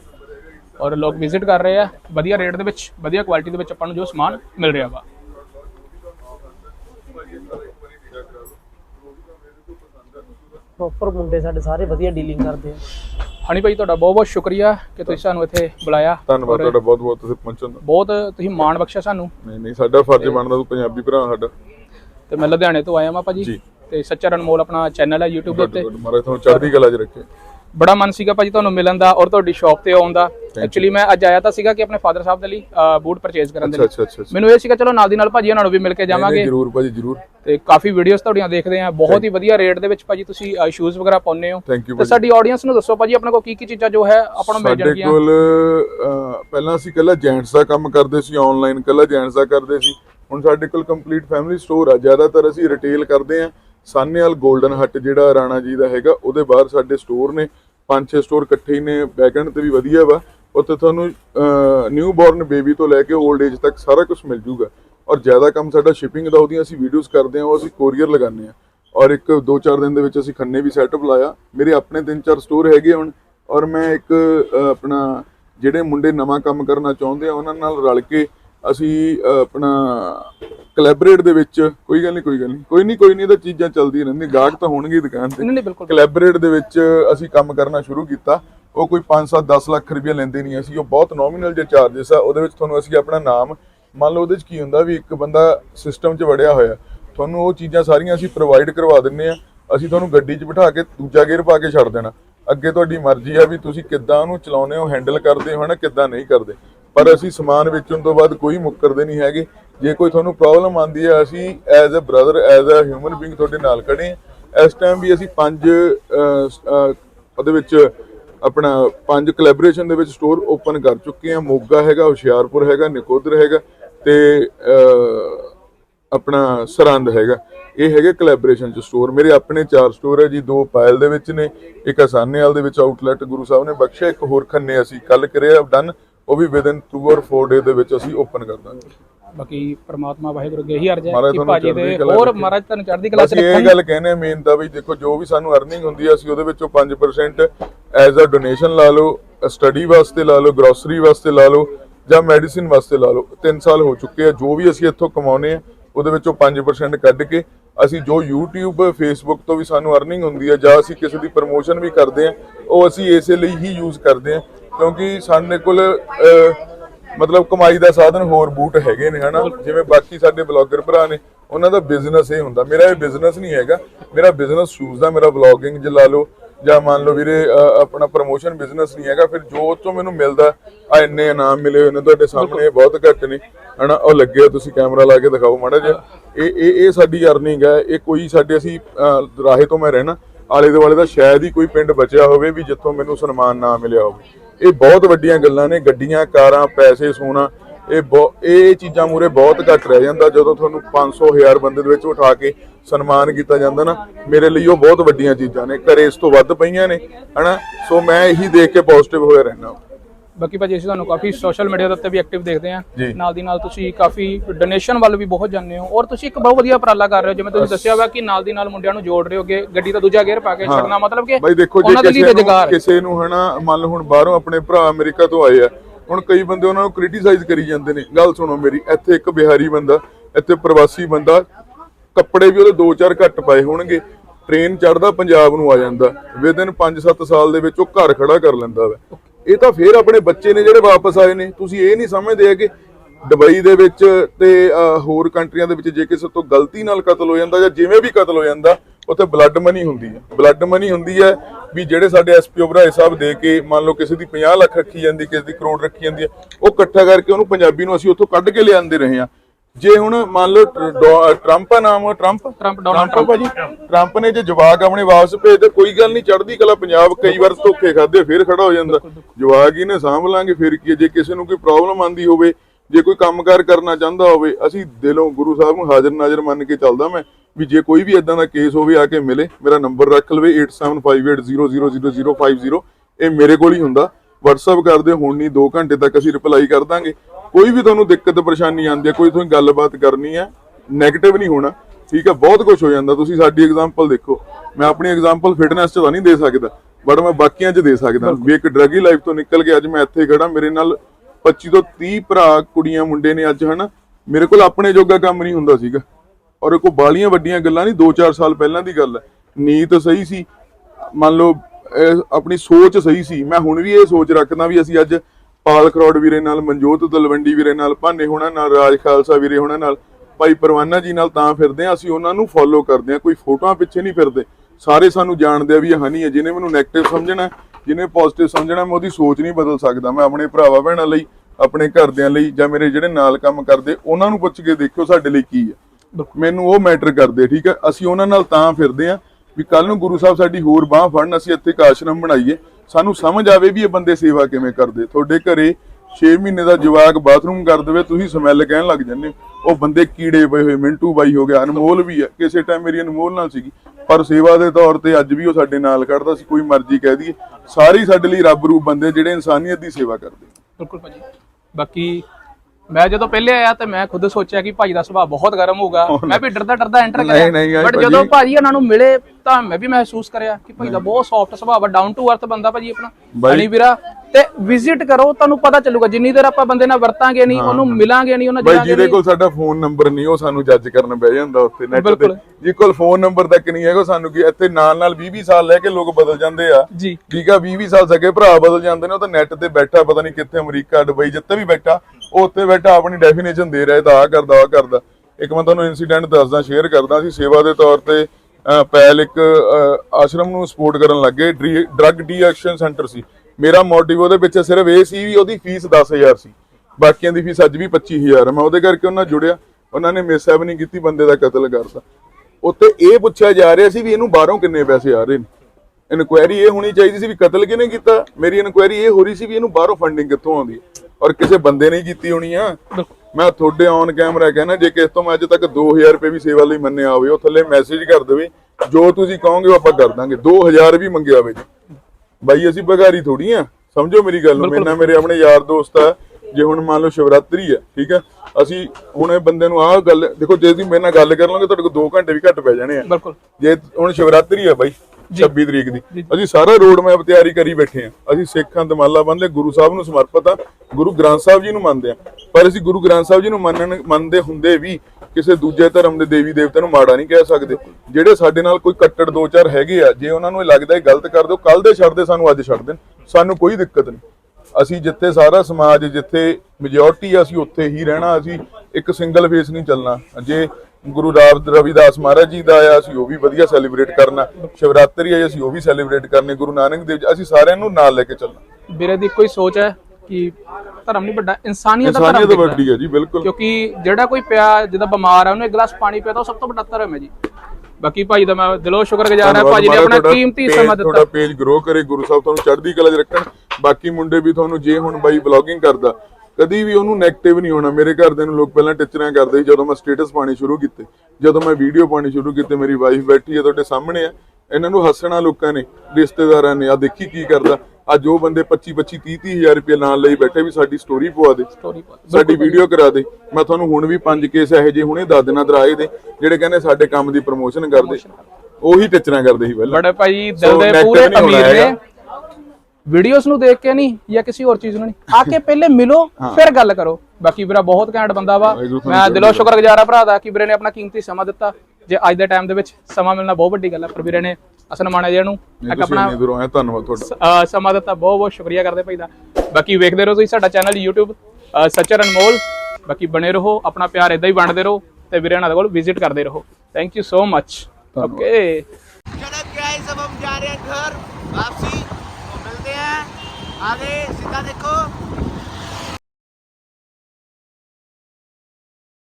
ਔਰ ਲੋਕ ਵਿਜ਼ਿਟ ਕਰ ਰਹੇ ਆ ਵਧੀਆ ਰੇਟ ਦੇ ਵਿੱਚ ਵਧੀਆ ਕੁਆਲਿਟੀ ਦੇ ਵਿੱਚ ਆਪਾਂ ਨੂੰ ਜੋ ਸਮਾਨ ਮਿਲ ਰਿਹਾ ਵਾ। ਪ੍ਰੋਪਰ ਮੁੰਡੇ ਸਾਡੇ ਸਾਰੇ ਵਧੀਆ ਡੀਲਿੰਗ ਕਰਦੇ ਆ। ਹਣੀ ਭਾਈ ਤੁਹਾਡਾ ਬਹੁਤ ਬਹੁਤ ਸ਼ੁਕਰੀਆ ਕਿ ਤੁਸੀਂ ਸਾਨੂੰ ਇੱਥੇ ਬੁਲਾਇਆ। ਧੰਨਵਾਦ ਔਰ ਤੁਹਾਡਾ ਬਹੁਤ ਬਹੁਤ ਤੁਸੀਂ ਪਹੁੰਚਣ ਦਾ। ਬਹੁਤ ਤੁਸੀਂ ਮਾਣ ਬਖਸ਼ਿਆ ਸਾਨੂੰ। ਨਹੀਂ ਨਹੀਂ ਸਾਡਾ ਫਰਜ਼ ਬਣਦਾ ਤੂੰ ਪੰਜਾਬੀ ਭਰਾ ਸਾਡਾ। ਤੇ ਮੈਂ ਲੁਧਿਆਣੇ ਤੋਂ ਆਇਆ ਮੈਂ ਭਾਜੀ ਜੀ। ਤੇ ਸੱਚਾ ਅਨਮੋਲ ਆਪਣਾ ਚੈਨਲ ਹੈ YouTube ਦੇ ਉੱਤੇ। ਮਾਰੇ ਤੁਹਾਨੂੰ ਚੜ੍ਹਦੀ ਕਲਾ 'ਚ ਰੱਖੇ। ਬੜਾ ਮਨ ਸੀਗਾ ਭਾਜੀ ਤੁਹਾਨੂੰ ਮਿਲਣ ਦਾ ਔਰ ਤੁਹਾਡੀ ਸ਼ਾਪ ਤੇ ਆਉਣ ਦਾ। ਐਕਚੁਅਲੀ ਮੈਂ ਅੱਜ ਆਇਆ ਤਾਂ ਸੀਗਾ ਕਿ ਆਪਣੇ ਫਾਦਰ ਸਾਹਿਬ ਦੇ ਲਈ ਬੂਟ ਪਰਚੇਜ਼ ਕਰਨ ਦੇ ਲਈ। ਮੈਨੂੰ ਇਹ ਸੀਗਾ ਚਲੋ ਨਾਲ ਦੀ ਨਾਲ ਭਾਜੀ ਉਹਨਾਂ ਨੂੰ ਵੀ ਮਿਲ ਕੇ ਜਾਵਾਂਗੇ। ਜ਼ਰੂਰ ਭਾਜੀ ਜ਼ਰੂਰ। ਤੇ ਕਾਫੀ ਵੀਡੀਓਜ਼ ਤੁਹਾਡੀਆਂ ਦੇਖਦੇ ਆ ਬਹੁਤ ਹੀ ਵਧੀਆ ਰੇਟ ਦੇ ਵਿੱਚ ਭਾਜੀ ਤੁਸੀਂ ਸ਼ੂਜ਼ ਵਗੈਰਾ ਪਾਉਂਦੇ ਹੋ। ਤੇ ਸਾਡੀ ਆਡੀਅנס ਨੂੰ ਦੱਸੋ ਭਾਜੀ ਆਪਣੇ ਕੋਲ ਕੀ ਕੀ ਚੀਜ਼ਾਂ ਜੋ ਹੈ ਆਪਾਂ ਨੂੰ ਮਿਲ ਸਾਡੇ ਜਾਣਗੀਆਂ। ਕੋਲ ਅਹ, ਪਹਿਲਾਂ ਅਸੀਂ ਕੱਲਾ ਜੈਂਟਸ ਦਾ ਕੰਮ ਕਰਦੇ ਸੀ ਆਨਲਾਈਨ ਕੱਲਾ ਜੈਂਟਸ ਦਾ ਕਰਦੇ ਸੀ। ਹੁਣ ਸਾਡੇ ਕੋਲ ਕੰਪਲੀਟ ਫੈਮਿਲੀ ਸਟੋਰ ਆ। ਜ਼ਿਆਦਾਤਰ ਅਸੀਂ ਰਿਟੇਲ ਕਰਦੇ ਆ ਸਾਨੇਵਾਲ 골ਡਨ ਹੱਟ ਜਿਹੜਾ ਰਾਣਾ ਜੀ ਦਾ ਹੈਗਾ, ਉਹਦੇ ਬਾਹਰ ਸਾਡੇ ਸਟੋਰ ਨੇ, ਪੰਜ ਛੇ ਸਟੋਰ ਇਕੱਠੇ ਹੀ ਨੇ ਬੈਕਐਂਡ ਤੇ ਵੀ ਵਧੀਆ ਵਾ। ਉੱਥੇ ਤੁਹਾਨੂੰ ਨਿਊ ਬੋਰਨ ਬੇਬੀ ਤੋਂ ਲੈ ਕੇ 올ਡ ਏਜ ਤੱਕ ਸਾਰਾ ਕੁਝ ਮਿਲ ਜੂਗਾ। ਔਰ ਜ਼ਿਆਦਾ ਕੰਮ ਸਾਡਾ ਸ਼ਿਪਿੰਗ ਦਾ, ਉਹਦੀਆਂ ਅਸੀਂ ਵੀਡੀਓਜ਼ ਕਰਦੇ ਹਾਂ, ਉਹ ਅਸੀਂ ਕੋਰੀਅਰ ਲਗਾਉਂਦੇ ਹਾਂ। ਔਰ ਇੱਕ 2-4 ਦਿਨ ਦੇ ਵਿੱਚ ਅਸੀਂ ਖੰਨੇ ਵੀ ਸੈਟਅਪ ਲਾਇਆ। ਮੇਰੇ ਆਪਣੇ 3-4 ਸਟੋਰ ਹੈਗੇ ਹੁਣ। ਔਰ ਮੈਂ ਇੱਕ ਆਪਣਾ, ਜਿਹੜੇ ਮੁੰਡੇ ਨਵਾਂ ਕੰਮ ਕਰਨਾ ਚਾਹੁੰਦੇ ਆ, ਉਹਨਾਂ ਨਾਲ ਰਲ ਕੇ ਅਸੀਂ ਆਪਣਾ ਕੋਲੈਬੋਰੇਟ ਦੇ ਵਿੱਚ ਕੋਈ ਗੱਲ ਨਹੀਂ ਕੋਈ ਗੱਲ ਨਹੀਂ। ਕੋਈ ਨਹੀਂ ਕੋਈ ਨਹੀਂ ਇਹ ਤਾਂ ਚੀਜ਼ਾਂ ਚੱਲਦੀਆਂ ਰਹਿੰਦੀਆਂ। ਗਾਹਕ ਤਾਂ ਹੋਣਗੇ ਦੁਕਾਨ ਤੇ। ਨਹੀਂ ਨਹੀਂ ਬਿਲਕੁਲ। ਕੋਲੈਬੋਰੇਟ ਦੇ ਵਿੱਚ ਅਸੀਂ ਕੰਮ ਕਰਨਾ ਸ਼ੁਰੂ ਕੀਤਾ। ਉਹ ਕੋਈ 5-7 10 ਲੱਖ ਰੁਪਏ ਲੈਂਦੇ ਨਹੀਂ ਅਸੀਂ। ਉਹ ਬਹੁਤ ਨੋਮੀਨਲ ਜੇ ਚਾਰजेस ਆ। ਉਹਦੇ ਵਿੱਚ ਤੁਹਾਨੂੰ ਅਸੀਂ ਆਪਣਾ ਨਾਮ ਮੰਨ ਲਓ ਉਹਦੇ ਵਿੱਚ ਕੀ ਹੁੰਦਾ ਵੀ ਇੱਕ ਬੰਦਾ ਸਿਸਟਮ 'ਚ ਵੜਿਆ ਹੋਇਆ। ਤੁਹਾਨੂੰ ਉਹ ਚੀਜ਼ਾਂ ਸਾਰੀਆਂ ਅਸੀਂ ਪ੍ਰੋਵਾਈਡ ਕਰਵਾ ਦਿੰਨੇ ਆ। ਅਸੀਂ ਤੁਹਾਨੂੰ ਗੱਡੀ 'ਚ ਬਿਠਾ ਕੇ ਦੂਜਾ ਗੇਅਰ ਪਾ ਕੇ ਛੱਡ ਦੇਣਾ। ਅੱਗੇ ਤੁਹਾਡੀ ਮਰਜ਼ੀ ਆ ਵੀ ਤੁਸੀਂ ਕਿੱਦਾਂ ਉਹਨੂੰ ਚਲਾਉਂਦੇ ਹੋ ਹੈਂਡਲ ਕਰਦੇ ਹੋ ਨਾ ਕਿੱਦਾਂ ਨਹੀਂ ਕਰਦੇ। ਪਰ ਅਸੀਂ ਸਮਾਨ ਵੇਚਣ ਤੋਂ ਬਾਅਦ ਕੋਈ ਮੁੱਕਰਦੇ ਨਹੀਂ ਹੈਗੇ। ਜੇ ਕੋਈ ਤੁਹਾਨੂੰ ਪ੍ਰੋਬਲਮ ਆਂਦੀ ਹੈ, ਅਸੀਂ as a brother as a human being ਤੁਹਾਡੇ ਨਾਲ ਖੜੇ ਹਾਂ। ਇਸ ਟਾਈਮ ਵੀ ਅਸੀਂ ਪੰਜ ਉਹਦੇ ਵਿੱਚ ਆਪਣਾ ਪੰਜ ਕੋਲੈਬੋਰੇਸ਼ਨ ਦੇ ਵਿੱਚ ਸਟੋਰ ਓਪਨ ਕਰ ਚੁੱਕੇ ਹਾਂ। ਮੋਗਾ ਹੈਗਾ, ਹੁਸ਼ਿਆਰਪੁਰ ਹੈਗਾ, ਨਿਕੋਦਰ ਹੈਗਾ ਤੇ ਆਪਣਾ ਸਰੰਦ ਹੈਗਾ। ਇਹ ਹੈਗੇ ਕੋਲੈਬੋਰੇਸ਼ਨ ਚ ਸਟੋਰ ਮੇਰੇ ਆਪਣੇ ਚਾਰ ਸਟੋਰ ਹੈ ਜੀ, ਦੋ ਪਾਇਲ ਦੇ ਵਿੱਚ ਨੇ, ਇੱਕ ਅਸਾਨੇਵਾਲ ਦੇ ਵਿੱਚ ਆਊਟਲੈਟ ਗੁਰੂ ਸਾਹਿਬ ਨੇ ਬਖਸ਼ਿਆ, ਇੱਕ ਹੋਰ ਖੰਨੇ ਅਸੀਂ ਕੱਲ ਕਰਿਆ ਡਨ ਉਹ ਵੀ ਵਿਦਨ 2 ਔਰ 4 ਡੇ ਦੇ ਵਿੱਚ ਅਸੀਂ ਓਪਨ ਕਰ ਦਾਂਗੇ। ਬਾਕੀ ਪ੍ਰਮਾਤਮਾ ਵਾਹਿਗੁਰੂ ਅੱਗੇ ਅਰਜ਼ ਹੈ ਮਹਾਰਾਜ ਕਿ ਭਾਜੀ ਦੇ ਹੋਰ। ਮਹਾਰਾਜ ਤੁਹਾਨੂੰ ਚੜ੍ਹਦੀ ਕਲਾ ਚ ਇਹ ਗੱਲ ਕਹਿੰਦੇ ਮੇਨ ਤਾਂ ਵੀ ਦੇਖੋ ਜੋ ਵੀ ਸਾਨੂੰ ਅਰਨਿੰਗ ਹੁੰਦੀ ਹੈ ਅਸੀਂ ਉਹਦੇ ਵਿੱਚੋਂ 5% ਐਜ਼ ਅ ਡੋਨੇਸ਼ਨ ਲਾ ਲਓ ਸਟੱਡੀ ਵਾਸਤੇ ਲਾ ਲਓ ਗਰੋਸਰੀ ਵਾਸਤੇ ਲਾ ਲਓ ਜਾਂ ਮੈਡੀਸਿਨ ਵਾਸਤੇ ਲਾ ਲਓ। 3 ਸਾਲ ਹੋ ਚੁੱਕੇ ਆ ਜੋ ਵੀ ਅਸੀਂ ਇੱਥੋਂ ਕਮਾਉਨੇ ਆ ਉਹਦੇ ਵਿੱਚੋਂ 5% ਕੱਢ ਕੇ ਅਸੀਂ ਜੋ YouTube Facebook ਤੋਂ ਵੀ ਸਾਨੂੰ ਅਰਨਿੰਗ ਹੁੰਦੀ ਹੈ ਜਾਂ ਅਸੀਂ ਕਿਸੇ ਦੀ ਪ੍ਰਮੋਸ਼ਨ ਵੀ ਕਰਦੇ ਆ ਉਹ ਅਸੀਂ ਇਸੇ ਲਈ ਹੀ ਯੂਜ਼ ਕਰਦੇ ਆ। ਕਿਉਂਕਿ ਸਾਡੇ ਕੋਲ ਮਤਲਬ ਕਮਾਈ ਦਾ ਸਾਧਨ ਹੋਰ ਬੂਟ ਹੈਗੇ ਨੇ ਹਨਾ? ਜਿਵੇਂ ਬਾਕੀ ਸਾਡੇ ਬਲੌਗਰ ਭਰਾ ਨੇ ਉਹਨਾਂ ਦਾ ਬਿਜ਼ਨਸ ਇਹ ਹੁੰਦਾ। ਮੇਰਾ ਇਹ ਬਿਜ਼ਨਸ ਨਹੀਂ ਹੈਗਾ। ਮੇਰਾ ਬਿਜ਼ਨਸ ਸ਼ੂਜ਼ ਦਾ ਮੇਰਾ ਵਲੌਗਿੰਗ ਚ ਲਾ ਲਓ ਜਾਂ ਮੰਨ ਲਓ ਵੀਰੇ ਆਪਣਾ ਪ੍ਰੋਮੋਸ਼ਨ ਬਿਜ਼ਨਸ ਨਹੀਂ ਹੈਗਾ ਫਿਰ ਜੋ ਤੋਂ ਮੈਨੂੰ ਮਿਲਦਾ ਆ ਇੰਨੇ ਇਨਾਮ ਮਿਲੇ ਹੋਏ ਨੇ ਤੁਹਾਡੇ ਸਾਹਮਣੇ ਬਹੁਤ ਘੱਟ ਨੇ ਹਨਾ? ਉਹ ਲੱਗੇ ਤੁਸੀਂ ਕੈਮਰਾ ਲਾ ਕੇ ਦਿਖਾਓ ਮਾੜਾ ਜਿਹਾ। ਇਹ ਇਹ ਇਹ ਸਾਡੀ ਅਰਨਿੰਗ ਹੈ ਇਹ ਕੋਈ ਸਾਡੇ ਅਸੀਂ ਰਾਹੇ ਤੋਂ ਮੈਂ ਰਹਿਣਾ ਆਲੇ ਦੁਆਲੇ ਦਾ ਸ਼ਾਇਦ ਹੀ ਕੋਈ ਪਿੰਡ ਬਚਿਆ ਹੋਵੇ ਵੀ ਜਿੱਥੋਂ ਮੈਨੂੰ ਸਨਮਾਨ ਨਾ ਮਿਲਿਆ ਹੋਵੇ। ਇਹ ਬਹੁਤ ਵੱਡੀਆਂ ਗੱਲਾਂ ਨੇ, ਗੱਡੀਆਂ, ਕਾਰਾਂ, ਪੈਸੇ, ਸੋਨਾ, ਇਹ ਬਹੁ- ਇਹ ਚੀਜ਼ਾਂ ਮੂਰੇ ਬਹੁਤ ਘੱਟ ਰਹਿ ਜਾਂਦਾ। ਜਦੋਂ ਤੁਹਾਨੂੰ 500 1000 ਬੰਦੇ ਦੇ ਵਿੱਚ ਉਠਾ ਕੇ ਸਨਮਾਨ ਕੀਤਾ ਜਾਂਦਾ ਨਾ, ਮੇਰੇ ਲਈ ਉਹ ਬਹੁਤ ਵੱਡੀਆਂ ਚੀਜ਼ਾਂ ਨੇ, ਘਰੇ ਇਸ ਤੋਂ ਵੱਧ ਪਈਆਂ ਨੇ, ਹਨਾ? ਸੋ ਮੈਂ ਇਹੀ ਦੇਖ ਕੇ ਪੋਜ਼ਿਟਿਵ ਹੋਇਆ ਰਹਿਣਾ ਬਾਕੀ ਭਾਜੀ ਅਸੀਂ ਤੁਹਾਨੂੰ ਕਾਫੀ ਸੋਸ਼ਲ ਮੀਡੀਆ ਦੇ ਉੱਤੇ ਵੀ ਐਕਟਿਵ ਦੇਖਦੇ ਜੀ। ਨਾਲ ਦੀ ਨਾਲ ਤੁਸੀਂ ਕਾਫੀ ਡੋਨੇਸ਼ਨ ਵੱਲ ਵੀ ਬਹੁਤ ਜਾਂਦੇ ਹੋ। ਔਰ ਤੁਸੀਂ ਇੱਕ ਬਹੁਤ ਵਧੀਆ ਉਪਰਾਲਾ ਕਰ ਰਹੇ ਹੋ ਜਿਵੇਂ ਤੁਸੀਂ ਦੱਸਿਆ ਵਾ ਕਿ ਨਾਲ ਦੀ ਨਾਲ ਮੁੰਡਿਆਂ ਨੂੰ ਜੋੜ ਰਹੇ ਹੋਗੇ ਗੱਡੀ ਦਾ ਦੂਜਾ ਗੇਅਰ ਪਾ ਕੇ ਛੱਡਣਾ ਮਤਲਬ ਕਿ ਬਾਈ ਦੇਖੋ ਜੇ ਕਿਸੇ ਨੂੰ ਹਨਾ ਮੰਨ ਲਓ ਹੁਣ ਬਾਹਰੋਂ ਆਪਣੇ ਭਰਾ ਅਮਰੀਕਾ ਤੋਂ ਆਏ ਆ ਹੁਣ ਕਈ ਬੰਦੇ ਉਹਨਾਂ ਨੂੰ ਕ੍ਰਿਟੀਸਾਈਜ਼ ਕਰੀ ਜਾਂਦੇ ਨੇ। ਗੱਲ ਸੁਣੋ ਮੇਰੀ ਇੱਥੇ ਇੱਕ ਬਿਹਾਰੀ ਬੰਦਾ ਇੱਥੇ ਪ੍ਰਵਾਸੀ ਬੰਦਾ ਕੱਪੜੇ ਵੀ ਉਹਦੇ ਦੋ ਚਾਰ ਘੱਟ ਪਾਏ ਹੋਣਗੇ। ਟ੍ਰੇਨ ਚੜਦਾ ਪੰਜਾਬ ਨੂੰ ਆ ਜਾਂਦਾ। ਵਿਦਨ 5-7 ਸਾਲ ਦੇ ਵਿੱਚ ਉਹ ਘਰ ਖੜਾ ਕਰ ਲੈਂਦਾ ਵਾ। ਇਹ ਤਾਂ ਫੇਰ ਆਪਣੇ ਬੱਚੇ ਨੇ ਜਿਹੜੇ ਵਾਪਸ ਆਏ ਨੇ। ਤੁਸੀਂ ਇਹ ਨਹੀਂ ਸਮਝਦੇ ਕਿ ਦੁਬਈ ਦੇ ਵਿੱਚ ਤੇ ਹੋਰ ਕੰਟਰੀਆਂ ਦੇ ਵਿੱਚ ਜੇ ਕਿਸੇ ਤੋਂ ਗਲਤੀ ਨਾਲ ਕਤਲ ਹੋ ਜਾਂਦਾ ਜਾਂ ਜਿਵੇਂ ਵੀ ਕਤਲ ਹੋ ਜਾਂਦਾ, ਉੱਥੇ ਬਲੱਡ ਮਨੀ ਹੁੰਦੀ ਹੈ। ਬਲੱਡ ਮਨੀ ਹੁੰਦੀ ਹੈ ਵੀ ਜਿਹੜੇ ਸਾਡੇ ਐਸਪੀਓ ਭਰਾਏ ਸਾਹਿਬ ਦੇ ਕੇ ਮੰਨ ਲਓ ਕਿਸੇ ਦੀ 50 ਲੱਖ ਰੱਖੀ ਜਾਂਦੀ, ਕਿਸੇ ਦੀ ਕਰੋੜ ਰੱਖੀ ਜਾਂਦੀ ਹੈ, ਉਹ ਇਕੱਠਾ ਕਰਕੇ ਉਹਨੂੰ ਪੰਜਾਬੀ ਨੂੰ ਅਸੀਂ ਉੱਥੋਂ ਕੱਢ ਕੇ ਲਿਆਂਦੇ ਰਹੇ ਹਾਂ। ਜੇ ਹੁਣ ਮੰਨ ਲਓ ਡੋ- ਟਰੰਪ ਆ ਨਾਮ ਟਰੰਪ? ਟਰੰਪ, ਡੋਨਾਲਡ ਭਾਜੀ। ਟਰੰਪ ਨੇ ਜੇ ਜਵਾਕ ਆਪਣੇ ਵਾਪਸ ਭੇਜਦੇ ਕੋਈ ਗੱਲ ਨਹੀਂ ਚੜ੍ਹਦੀ ਕਲਾ ਪੰਜਾਬ ਕਈ ਵਾਰ ਧੋਖੇ ਖਾਦੇ ਫਿਰ ਖੜਾ ਹੋ ਜਾਂਦਾ। ਜਵਾਕ ਹੀ ਨੇ ਸਾਂਭ ਲਾਂਗੇ ਫਿਰ ਕੀ ਹੈ, ਜੇ ਕਿਸੇ ਨੂੰ ਕੋਈ ਪ੍ਰੋਬਲਮ ਆਂਦੀ ਹੋਵੇ ਜੇ ਕੋਈ ਕੰਮਕਾਰ ਕਰਨਾ ਚਾਹੁੰਦਾ ਹੋਵੇ ਅਸੀਂ ਦਿਲੋਂ ਗੁਰੂ ਸਾਹਿਬ ਨੂੰ ਹਾਜ਼ਰ ਨਾਜ਼ਰ ਮੰਨ ਕੇ ਚੱਲਦਾ ਮੈਂ ਵੀ ਜੇ ਕੋਈ ਵੀ ਇਦਾਂ ਦਾ ਕੇਸ ਹੋਵੇ ਆ ਕੇ ਮਿਲੇ ਮੇਰਾ ਨੰਬਰ ਰੱਖ ਲਵੇ 8758000050 ਇਹ ਮੇਰੇ ਕੋਲ ਹੀ ਹੁੰਦਾ। WhatsApp ਕਰਦੇ ਹੁਣ ਨਹੀਂ 2 ਘੰਟੇ ਤੱਕ ਅਸੀਂ ਰਿਪਲਾਈ ਕਰ ਦਾਂਗੇ। ਕੋਈ ਵੀ ਤੁਹਾਨੂੰ ਦਿੱਕਤ ਪਰੇਸ਼ਾਨੀ ਆਉਂਦੀ ਹੈ ਕੋਈ ਤੁਹਾਨੂੰ ਗੱਲਬਾਤ ਕਰਨੀ ਹੈ 네ਗੇਟਿਵ ਨਹੀਂ ਹੋਣਾ ਠੀਕ ਹੈ ਬਹੁਤ ਕੁਝ ਹੋ ਜਾਂਦਾ। ਤੁਸੀਂ ਸਾਡੀ ਐਗਜ਼ਾਮਪਲ ਦੇਖੋ ਮੈਂ ਆਪਣੀ ਐਗਜ਼ਾਮਪਲ ਫਿਟਨੈਸ 'ਚ ਤਾਂ ਨਹੀਂ ਦੇ ਸਕਦਾ ਬਟ ਮੈਂ ਬਾਕੀਆਂ 'ਚ ਦੇ ਸਕਦਾ। ਵੀ ਇੱਕ ਡਰਗੀ ਲਾਈਫ ਤੋਂ ਨਿਕਲ ਕੇ ਅੱਜ ਮੈਂ ਇੱਥੇ ਖੜਾ ਮੇਰੇ ਨਾਲ 25 ਤੋਂ 30 ਭਰਾ ਕੁੜੀਆਂ ਮੁੰਡੇ ਨੇ ਅੱਜ ਹਨਾ? ਮੇਰੇ ਕੋਲ ਆਪਣੇ ਜੋਗਾ ਕੰਮ ਨਹੀਂ ਹੁੰਦਾ ਸੀਗਾ। ਔਰ ਕੋਈ ਬਾਲੀਆਂ ਵੱਡੀਆਂ ਗੱਲਾਂ ਨਹੀਂ 2-4 ਸਾਲ ਪਹਿਲਾਂ ਦੀ ਗੱਲ ਹੈ। ਨੀਤ ਸਹੀ ਸੀ ਮੰਨ ਲਓ ਆਪਣੀ ਸੋਚ ਸਹੀ ਸੀ। ਮੈਂ ਹੁਣ ਵੀ ਇਹ ਸੋਚ ਰੱਖਦਾ ਵੀ ਅਸੀਂ ਅੱਜ ਪਾਲ ਖਰੋੜ ਵੀਰੇ ਨਾਲ ਮਨਜੋਤ ਦਲਵੰਡੀ ਵੀਰੇ ਨਾਲ ਭਾਨੇ ਹੋਣਾ ਨਾਲ ਰਾਜ ਖਾਲਸਾ ਵੀਰੇ ਹੋਣਾ ਨਾਲ ਭਾਈ ਪਰਵਾਨਾ ਜੀ ਨਾਲ ਤਾਂ ਫਿਰਦੇ ਆ ਅਸੀਂ ਉਹਨਾਂ ਨੂੰ ਫੋਲੋ ਕਰਦੇ ਆ ਕੋਈ ਫੋਟੋਆਂ ਪਿੱਛੇ ਨਹੀਂ ਫਿਰਦੇ। ਸਾਰੇ ਸਾਨੂੰ ਜਾਣਦੇ ਆ ਵੀ ਇਹ ਹਨੀ ਹੈ ਜਿਹਨੇ ਮੈਨੂੰ 네ਗੇਟਿਵ ਸਮਝਣਾ ਜਿਹਨੇ ਪੋਜ਼ਿਟਿਵ ਸਮਝਣਾ ਮੈਂ ਉਹਦੀ ਸੋਚ ਨਹੀਂ ਬਦਲ ਸਕਦਾ। ਮੈਂ ਆਪਣੇ ਭਰਾਵਾ ਭੈਣਾਂ ਲਈ ਆਪਣੇ ਘਰਦਿਆਂ ਲਈ ਜਾਂ ਮੇਰੇ ਜਿਹੜੇ ਨਾਲ ਕੰਮ ਕਰਦੇ ਉਹਨਾਂ ਨੂੰ ਪੁੱਛ ਕੇ ਦੇਖਿਓ ਸਾਡੇ ਲਈ ਕੀ ਹੈ। ਮੈਨੂੰ ਉਹ ਮੈਟਰ ਕਰਦੇ ਠੀਕ ਹੈ? ਅਸੀਂ ਉਹਨਾਂ ਨਾਲ ਤਾਂ ਫਿਰਦੇ ਆ ਵੀ ਕੱਲ ਨੂੰ ਗੁਰੂ ਸਾਹਿਬ ਸਾਡੀ ਹੋਰ ਬਾਹ ਫੜਨ ਅਸੀਂ ਇੱਥੇ ਇੱਕ ਆਸ਼ਰਮ ਬਣਾਈਏ ਸਾਨੂੰ ਸਮਝ ਆਵੇ ਵੀ ਇਹ ਬੰਦੇ ਸੇਵਾ ਕਿਵੇਂ ਕਰਦੇ। ਤੁਹਾਡੇ ਘਰੇ 6 ਮਹੀਨੇ ਦਾ ਜਵਾਕ ਬਾਥਰੂਮ ਕਰ ਦੇਵੇ, ਤੁਸੀਂ ਸਮੈਲ ਕਹਿਣ ਲੱਗ ਜੰਨੇ ਉਹ ਬੰਦੇ ਕੀੜੇ ਪਏ ਹੋਏ, ਮਿੰਟੂ ਬਾਈ ਹੋ ਗਿਆ, ਅਨਮੋਲ ਵੀ ਹੈ। ਕਿਸੇ ਟਾਈਮ ਮੇਰੀ ਅਨਮੋਲ ਨਾਲ ਸੀਗੀ। ਪਰ ਸੇਵਾ ਦੇ ਤੌਰ ਤੇ ਅੱਜ ਵੀ ਉਹ ਸਾਡੇ ਨਾਲ ਖੜਦਾ ਸੀ, ਕੋਈ ਮਰਜ਼ੀ ਕਹਿ ਦਈਏ। ਸਾਰੇ ਸਾਡੇ ਲਈ ਰੱਬ ਰੂਪ ਬੰਦੇ ਜਿਹੜੇ ਇਨਸਾਨੀਅਤ ਦੀ ਸੇਵਾ ਕਰਦੇ। ਬਿਲਕੁਲ ਭਾਜੀ। ਬਾਕੀ ਮੈਂ ਜਦੋਂ ਪਹਿਲੇ ਆਇਆ ਤੇ ਮੈਂ ਖੁਦ ਸੋਚਿਆ ਕਿ ਭਾਜੀ ਦਾ ਸੁਭਾਅ ਬਹੁਤ ਗਰਮ ਹੋਊਗਾ। ਮੈਂ ਵੀ ਡਰਦਾ ਡਰਦਾ ਐਂਟਰ ਕਰਿਆ। ਬਟ ਜਦੋਂ ਭਾਜੀ ਉਹਨਾਂ ਨੂੰ ਮਿਲੇ ਤਾਂ ਮੈਂ ਵੀ ਮਹਿਸੂਸ ਕਰਿਆ ਕਿ ਭਾਜੀ ਦਾ ਬਹੁਤ ਸੌਫਟ ਸੁਭਾਅ ਵਾ ਡਾਊਨ ਟੂ ਅਰਥ ਬੰਦਾ ਭਾਜੀ ਆਪਣਾ। ਹਣੀ ਵੀਰਾ ਤੇ ਵਿਜ਼ਿਟ ਕਰੋ ਤੁਹਾਨੂੰ ਪਤਾ ਚੱਲੂਗਾ। ਜਿੰਨੀ ਦੇਰ ਆਪਾਂ ਬੰਦੇ ਨਾਲ ਵਰਤਾਂਗੇ ਨਹੀਂ ਉਹਨੂੰ ਮਿਲਾਂਗੇ ਨਹੀਂ ਉਹਨਾਂ ਜਗ੍ਹਾ ਜਿਹਦੇ ਕੋਲ ਸਾਡਾ ਫੋਨ ਨੰਬਰ ਨਹੀਂ ਉਹ ਸਾਨੂੰ ਜੱਜ ਕਰਨ ਬਹਿ ਜਾਂਦਾ ਉੱਥੇ ਨੈਟ ਤੇ। ਜਿਹਦੇ ਕੋਲ ਫੋਨ ਨੰਬਰ ਤੱਕ ਨਹੀਂ ਹੈਗਾ ਸਾਨੂੰ ਕੀ ਇੱਥੇ ਨਾਲ ਨਾਲ 20 20 ਸਾਲ ਲੈ ਕੇ ਲੋਕ ਬਦਲ ਜਾਂਦੇ ਆ। ਜੀ। ਠੀਕ ਆ 20 20 ਸਾਲ ਸਕੇ ਭਰਾ ਬਦਲ ਜਾਂਦੇ ਨੇ ਉਹ ਤਾਂ ਨੈਟ ਤੇ ਬੈਠਾ ਪਤਾ ਨਹੀਂ ਕਿੱਥੇ ਅਮਰੀਕਾ ਦੁਬਈ ਜਿੱਥੇ ਵੀ ਬੈਠਾ। ਉਹ ਉੱਥੇ ਬੈਠਾ ਆਪਣੀ ਡੈਫੀਨੇਸ਼ਨ ਦੇ ਰਿਹਾ ਤਾਂ ਆ ਕਰਦਾ ਆ ਕਰਦਾ। ਇੱਕ ਮੈਂ ਤੁਹਾਨੂੰ ਇਨਸੀਡੈਂਟ ਦੱਸਦਾ ਸ਼ੇਅਰ ਕਰਦਾ ਸੀ ਸੇਵਾ ਦੇ ਤੌਰ ਤੇ ਅਹ, ਇੱਕ ਆਸ਼ਰਮ ਨੂੰ ਸਪੋਰਟ ਕਰਨ ਲੱਗੇ ਡਰੱਗ ਡੀ ਸੈਂਟਰ ਸੀ। ਮੇਰਾ ਮੋਟਿਵ ਉਹਦੇ ਵਿੱਚ ਸਿਰਫ ਇਹ ਸੀ ਵੀ ਉਹਦੀ ਫੀਸ 10000 ਸੀ। ਬਾਕੀਆਂ ਦੀ ਫੀਸ ਅੱਜ ਵੀ 25000 ਹੈ ਮੈਂ ਉਹਦੇ ਕਰਕੇ ਉਹਨਾਂ ਜੁੜਿਆ। ਉਹਨਾਂ ਨੇ ਮਿਸਹੈਪ ਨਹੀਂ ਕੀਤੀ ਬੰਦੇ ਦਾ ਕਤਲ ਕਰਤਾ। ਉੱਤੇ ਇਹ ਪੁੱਛਿਆ ਜਾ ਰਿਹਾ ਸੀ ਵੀ ਇਹਨੂੰ ਬਾਹਰੋਂ ਕਿੰਨੇ ਪੈਸੇ ਆ ਰਹੇ ਨੇ। ਇਨਕੁਆਇਰੀ ਇਹ ਹੋਣੀ ਚਾਹੀਦੀ ਸੀ ਵੀ ਕਤਲ ਕਿਹਨੇ ਕੀਤਾ? ਮੇਰੀ ਇਨਕੁਆਇਰੀ ਇਹ ਹੋ ਰਹੀ ਸੀ ਵੀ ਇਹਨੂੰ ਬਾਹਰੋਂ ਫੰਡਿੰਗ ਕਿੱਥੋਂ ਆਉਂਦੀ ਹੈ? ਔਰ ਕਿਸੇ ਬੰਦੇ ਨੇ ਕੀਤੀ ਹੋਣੀ ਆ। ਮੈਂ ਤੁਹਾਡੇ ਔਨ ਕੈਮਰਾ ਕਹਿਣਾ ਜੇ ਕਿਸੇ ਤੋਂ ਮੈਂ ਅੱਜ ਤੱਕ 2000 ਰੁਪਏ ਵੀ ਸੇਵਾ ਲਈ ਮੰਨਿਆ ਹੋਵੇ ਉਹ ਥੱਲੇ ਮੈਸੇਜ ਕਰ ਦੇਵੇ। ਜੋ ਤੁਸੀਂ ਕਹੋਗੇ ਉਹ ਆਪਾਂ ਕਰ ਦਾਂਗੇ। 2000 ਵੀ ਮੰਗਿਆ ਹੋਵੇ ਜੀ। ਬਾਈ ਅਸੀਂ ਬਗਾਰੀ ਥੋੜੀ ਆ। ਸਮਝੋ ਮੇਰੀ ਗੱਲ। ਨੂੰ ਮੈਨਾਂ ਮੇਰੇ ਆਪਣੇ ਯਾਰ ਦੋਸਤ ਆ। ਜੇ ਹੁਣ ਮੰਨ ਲਓ ਸ਼ਿਵਰਾਤਰੀ ਆ ਠੀਕ ਆ? ਅਸੀਂ ਹੁਣ ਇਹ ਬੰਦੇ ਨੂੰ ਆਹ ਗੱਲ ਦੇਖੋ ਜੇ ਤੁਸੀਂ ਮੇਰੇ ਨਾਲ ਗੱਲ ਕਰ ਲਓਗੇ ਤੁਹਾਡੇ ਕੋਲ 2 ਘੰਟੇ ਵੀ ਘੱਟ ਪੈ ਜਾਣੇ ਆ। ਬਿਲਕੁਲ। ਜੇ ਹੁਣ ਸ਼ਿਵਰਾਤਰੀ ਆ ਬਾਈ 26 ਤਰੀਕ ਦੀ। ਅਸੀਂ ਸਾਰਾ ਰੋਡ ਮੈਪ ਤਿਆਰੀ ਕਰੀ ਬੈਠੇ ਆ ਅਸੀਂ ਸਿੱਖਾਂ ਦਮਾਲਾ ਬੰਦੇ ਗੁਰੂ ਸਾਹਿਬ ਨੂੰ ਸਮਰਪਿਤ ਆ ਗੁਰੂ ਗ੍ਰੰਥ ਸਾਹਿਬ ਜੀ ਨੂੰ ਮੰਨਦੇ ਆ ਪਰ ਅਸੀਂ ਗੁਰੂ ਗ੍ਰੰਥ ਸਾਹਿਬ ਜੀ ਨੂੰ ਮੰਨਣ ਮੰਨਦੇ ਹੁੰਦੇ ਵੀ ਕਿਸੇ ਦੂਜੇ ਧਰਮ ਦੇ ਦੇਵੀ ਦੇਵਤੇ ਨੂੰ ਮਾੜਾ ਨਹੀਂ ਕਹਿ ਸਕਦੇ। ਜਿਹੜੇ ਸਾਡੇ ਨਾਲ ਕੋਈ ਕੱਟੜ ਦੋ ਚਾਰ ਹੈਗੇ ਆ ਜੇ ਉਹਨਾਂ ਨੂੰ ਇਹ ਲੱਗਦਾ ਇਹ ਗਲਤ ਕਰ ਦਿਓ ਕੱਲ ਦੇ ਛੱਡਦੇ ਸਾਨੂੰ ਅੱਜ ਛੱਡ ਦੇਣ। ਸਾਨੂੰ ਕੋਈ ਦਿੱਕਤ ਨਹੀਂ। ਅਸੀਂ ਜਿੱਥੇ ਸਾਰਾ ਸਮਾਜ ਜਿੱਥੇ ਮੈਜੋਰਟੀ ਆ ਅਸੀਂ ਉੱਥੇ ਹੀ ਰਹਿਣਾ ਅਸੀਂ ਇੱਕ ਸਿੰਗਲ ਫੇਸ ਨਹੀਂ ਚੱਲਣਾ। ਜੇ ਗੁਰੂ ਰਾਵ ਰਵਿਦਾਸ ਮਹਾਰਾਜ ਜੀ ਦਾ ਆ ਅਸੀਂ ਉਹ ਵੀ ਵਧੀਆ ਸੈਲੀਬ੍ਰੇਟ ਕਰਨਾ। ਸ਼ਿਵਰਾਤਰੀ ਆ ਅਸੀਂ ਉਹ ਵੀ ਸੈਲੀਬ੍ਰੇਟ ਕਰਨੇ। ਗੁਰੂ ਨਾਨਕ ਦੇਵ ਜੀ ਅਸੀਂ ਸਾਰਿਆਂ ਨੂੰ ਨਾਲ ਲੈ ਕੇ ਚੱਲਣਾ। ਵੀਰੇ ਦੀ ਕੋਈ ਸੋਚ ਹੈ ਕਿ ਧਰਮ ਨਹੀਂ ਵੱਡਾ ਇਨਸਾਨੀਅਤ ਦਾ ਧਰਮ। ਵੱਡੀ ਹੈ ਜੀ ਬਿਲਕੁਲ। ਕਿਉਂਕਿ ਜਿਹੜਾ ਕੋਈ ਪਿਆ ਜਿਹਦਾ ਬਿਮਾਰ ਹੈ ਉਹਨੂੰ ਇੱਕ ਗਲਾਸ ਪਾਣੀ ਪਿਆ ਤਾਂ ਉਹ ਸਭ ਤੋਂ ਵੱਡਾ ਧਰਮ ਹੈ ਜੀ। ਬਾਕੀ ਭਾਈ ਦਾ ਮੈਂ ਦਿਲੋਂ ਸ਼ੁਕਰਗੁਜ਼ਾਰ ਹਾਂ ਭਾਜੀ ਨੇ ਆਪਣਾ ਤੁਹਾਡਾ ਕੀਮਤੀ ਸਮਾਂ ਤੁਹਾਡਾ ਦਿੱਤਾ। ਪੇਜ ਗਰੋ ਕਰੇ ਗੁਰੂ ਸਾਹਿਬ ਤੁਹਾਨੂੰ ਚੜ੍ਹਦੀ ਕਲਾ 'ਚ ਰੱਖਣ। ਬਾਕੀ ਮੁੰਡੇ ਵੀ ਤੁਹਾਨੂੰ ਜੇ ਹੁਣ ਬਾਈ ਬਲੌਗਿੰਗ ਕਰਦਾ ਕਦੀ ਵੀ ਉਹਨੂੰ 네ਗੇਟਿਵ ਨਹੀਂ ਹੋਣਾ। ਮੇਰੇ ਘਰਦਿਆਂ ਨੂੰ ਲੋਕ ਪਹਿਲਾਂ ਟਿਚਰਾਂ ਕਰਦੇ ਸੀ ਜਦੋਂ ਮੈਂ ਸਟੇਟਸ ਪਾਣੀ ਸ਼ੁਰੂ ਕੀਤੇ। ਜਦੋਂ ਮੈਂ ਵੀਡੀਓ ਪਾਣੀ ਸ਼ੁਰੂ ਕੀਤੇ ਮੇਰੀ ਵਾਈਫ ਬੈਠੀ ਹੈ ਤੁਹਾਡੇ ਸਾਹਮਣੇ ਆ। ਇਹਨਾਂ ਨੂੰ ਹੱਸਣਾ ਲੋਕਾਂ ਨੇ ਰਿਸ਼ਤੇਦਾਰਾਂ ਨੇ ਆ ਦੇਖੀ ਕੀ ਕਰਦਾ। ਅੱਜ ਉਹ ਬੰਦੇ 25 25 30 30 ਹਜ਼ਾਰ ਰੁਪਏ ਨਾਲ ਲਈ ਬੈਠੇ ਵੀ ਸਾਡੀ ਸਟੋਰੀ ਪਵਾ ਦੇ ਸਟੋਰੀ ਸਾਡੀ ਵੀਡੀਓ ਕਰਾ ਦੇ। ਮੈਂ ਤੁਹਾਨੂੰ ਹੁਣ ਵੀ ਪੰਜ ਕੇਸ ਇਹੋ ਜਿਹੇ ਹੁਣੇ ਦੱਸ ਦੇਣਾ ਦਰਾਏ ਦੇ ਜਿਹੜੇ ਕਹਿੰਦੇ ਸਾਡੇ ਕੰਮ ਦੀ ਪ੍ਰਮੋਸ਼ਨ ਕਰਦੇ। ਉਹੀ ਟਿਚਰਾਂ ਕਰਦੇ ਸੀ ਪਹਿਲਾਂ। ਬੜੇ ਭਾਈ ਦਿਲ ਦੇ ਪੂਰੇ ਅਮੀਰ ਨੇ। ਵੀਡੀਓਜ਼ ਨੂੰ ਦੇਖ ਕੇ ਨਹੀਂ ਜਾਂ ਕਿਸੇ ਹੋਰ ਚੀਜ਼ ਨੂੰ ਨਹੀਂ। ਆ ਕੇ ਪਹਿਲੇ ਮਿਲੋ ਫਿਰ ਗੱਲ ਕਰੋ। ਬਾਕੀ ਵੀਰਾ ਬਹੁਤ ਘੈਂਟ ਬੰਦਾ ਵਾ। ਮੈਂ ਦਿਲੋਂ ਸ਼ੁਕਰਗੁਜ਼ਾਰ ਆ ਭਰਾ ਦਾ ਕਿ ਵੀਰੇ ਨੇ ਆਪਣਾ ਕੀਮਤੀ ਸਮਾਂ ਦਿੱਤਾ। ਜੇ ਅੱਜ ਦੇ ਟਾਈਮ ਦੇ ਵਿੱਚ ਸਮਾਂ ਮਿਲਣਾ ਬਹੁਤ ਵੱਡੀ ਗੱਲ ਹੈ ਪਰ ਵੀਰੇ ਨੇ ਅਸਨ ਮਾਣਾ ਜੀ ਨੂੰ ਇੱਕ ਆਪਣਾ ਸਮਾਂ ਦਿੱਤਾ ਬਹੁਤ ਬਹੁਤ ਸ਼ੁਕਰੀਆ ਕਰਦੇ ਭਾਈ ਦਾ। ਬਾਕੀ ਵੇਖਦੇ ਰਹੋ ਤੁਸੀਂ ਸਾਡਾ ਚੈਨਲ YouTube ਸੱਚਰ ਅਨਮੋਲ। ਬਾਕੀ ਬਣੇ ਰਹੋ ਆਪਣਾ ਪਿਆਰ ਇਦਾਂ ਹੀ ਵੰਡਦੇ ਰਹੋ ਤੇ ਵੀਰੇ ਨਾਲ ਕੋਲ ਵਿਜ਼ਿਟ ਕਰਦੇ ਰਹੋ। Thank you so much okay ਚਲੋ ਗਾਇਸ ਅਬ ਹਮ ਜਾ ਰਹੇ ਹਾਂ ਘਰ ਵਾਪਸੀ। ਆਗੇ ਸਿੱਧਾ ਦੇਖੋ।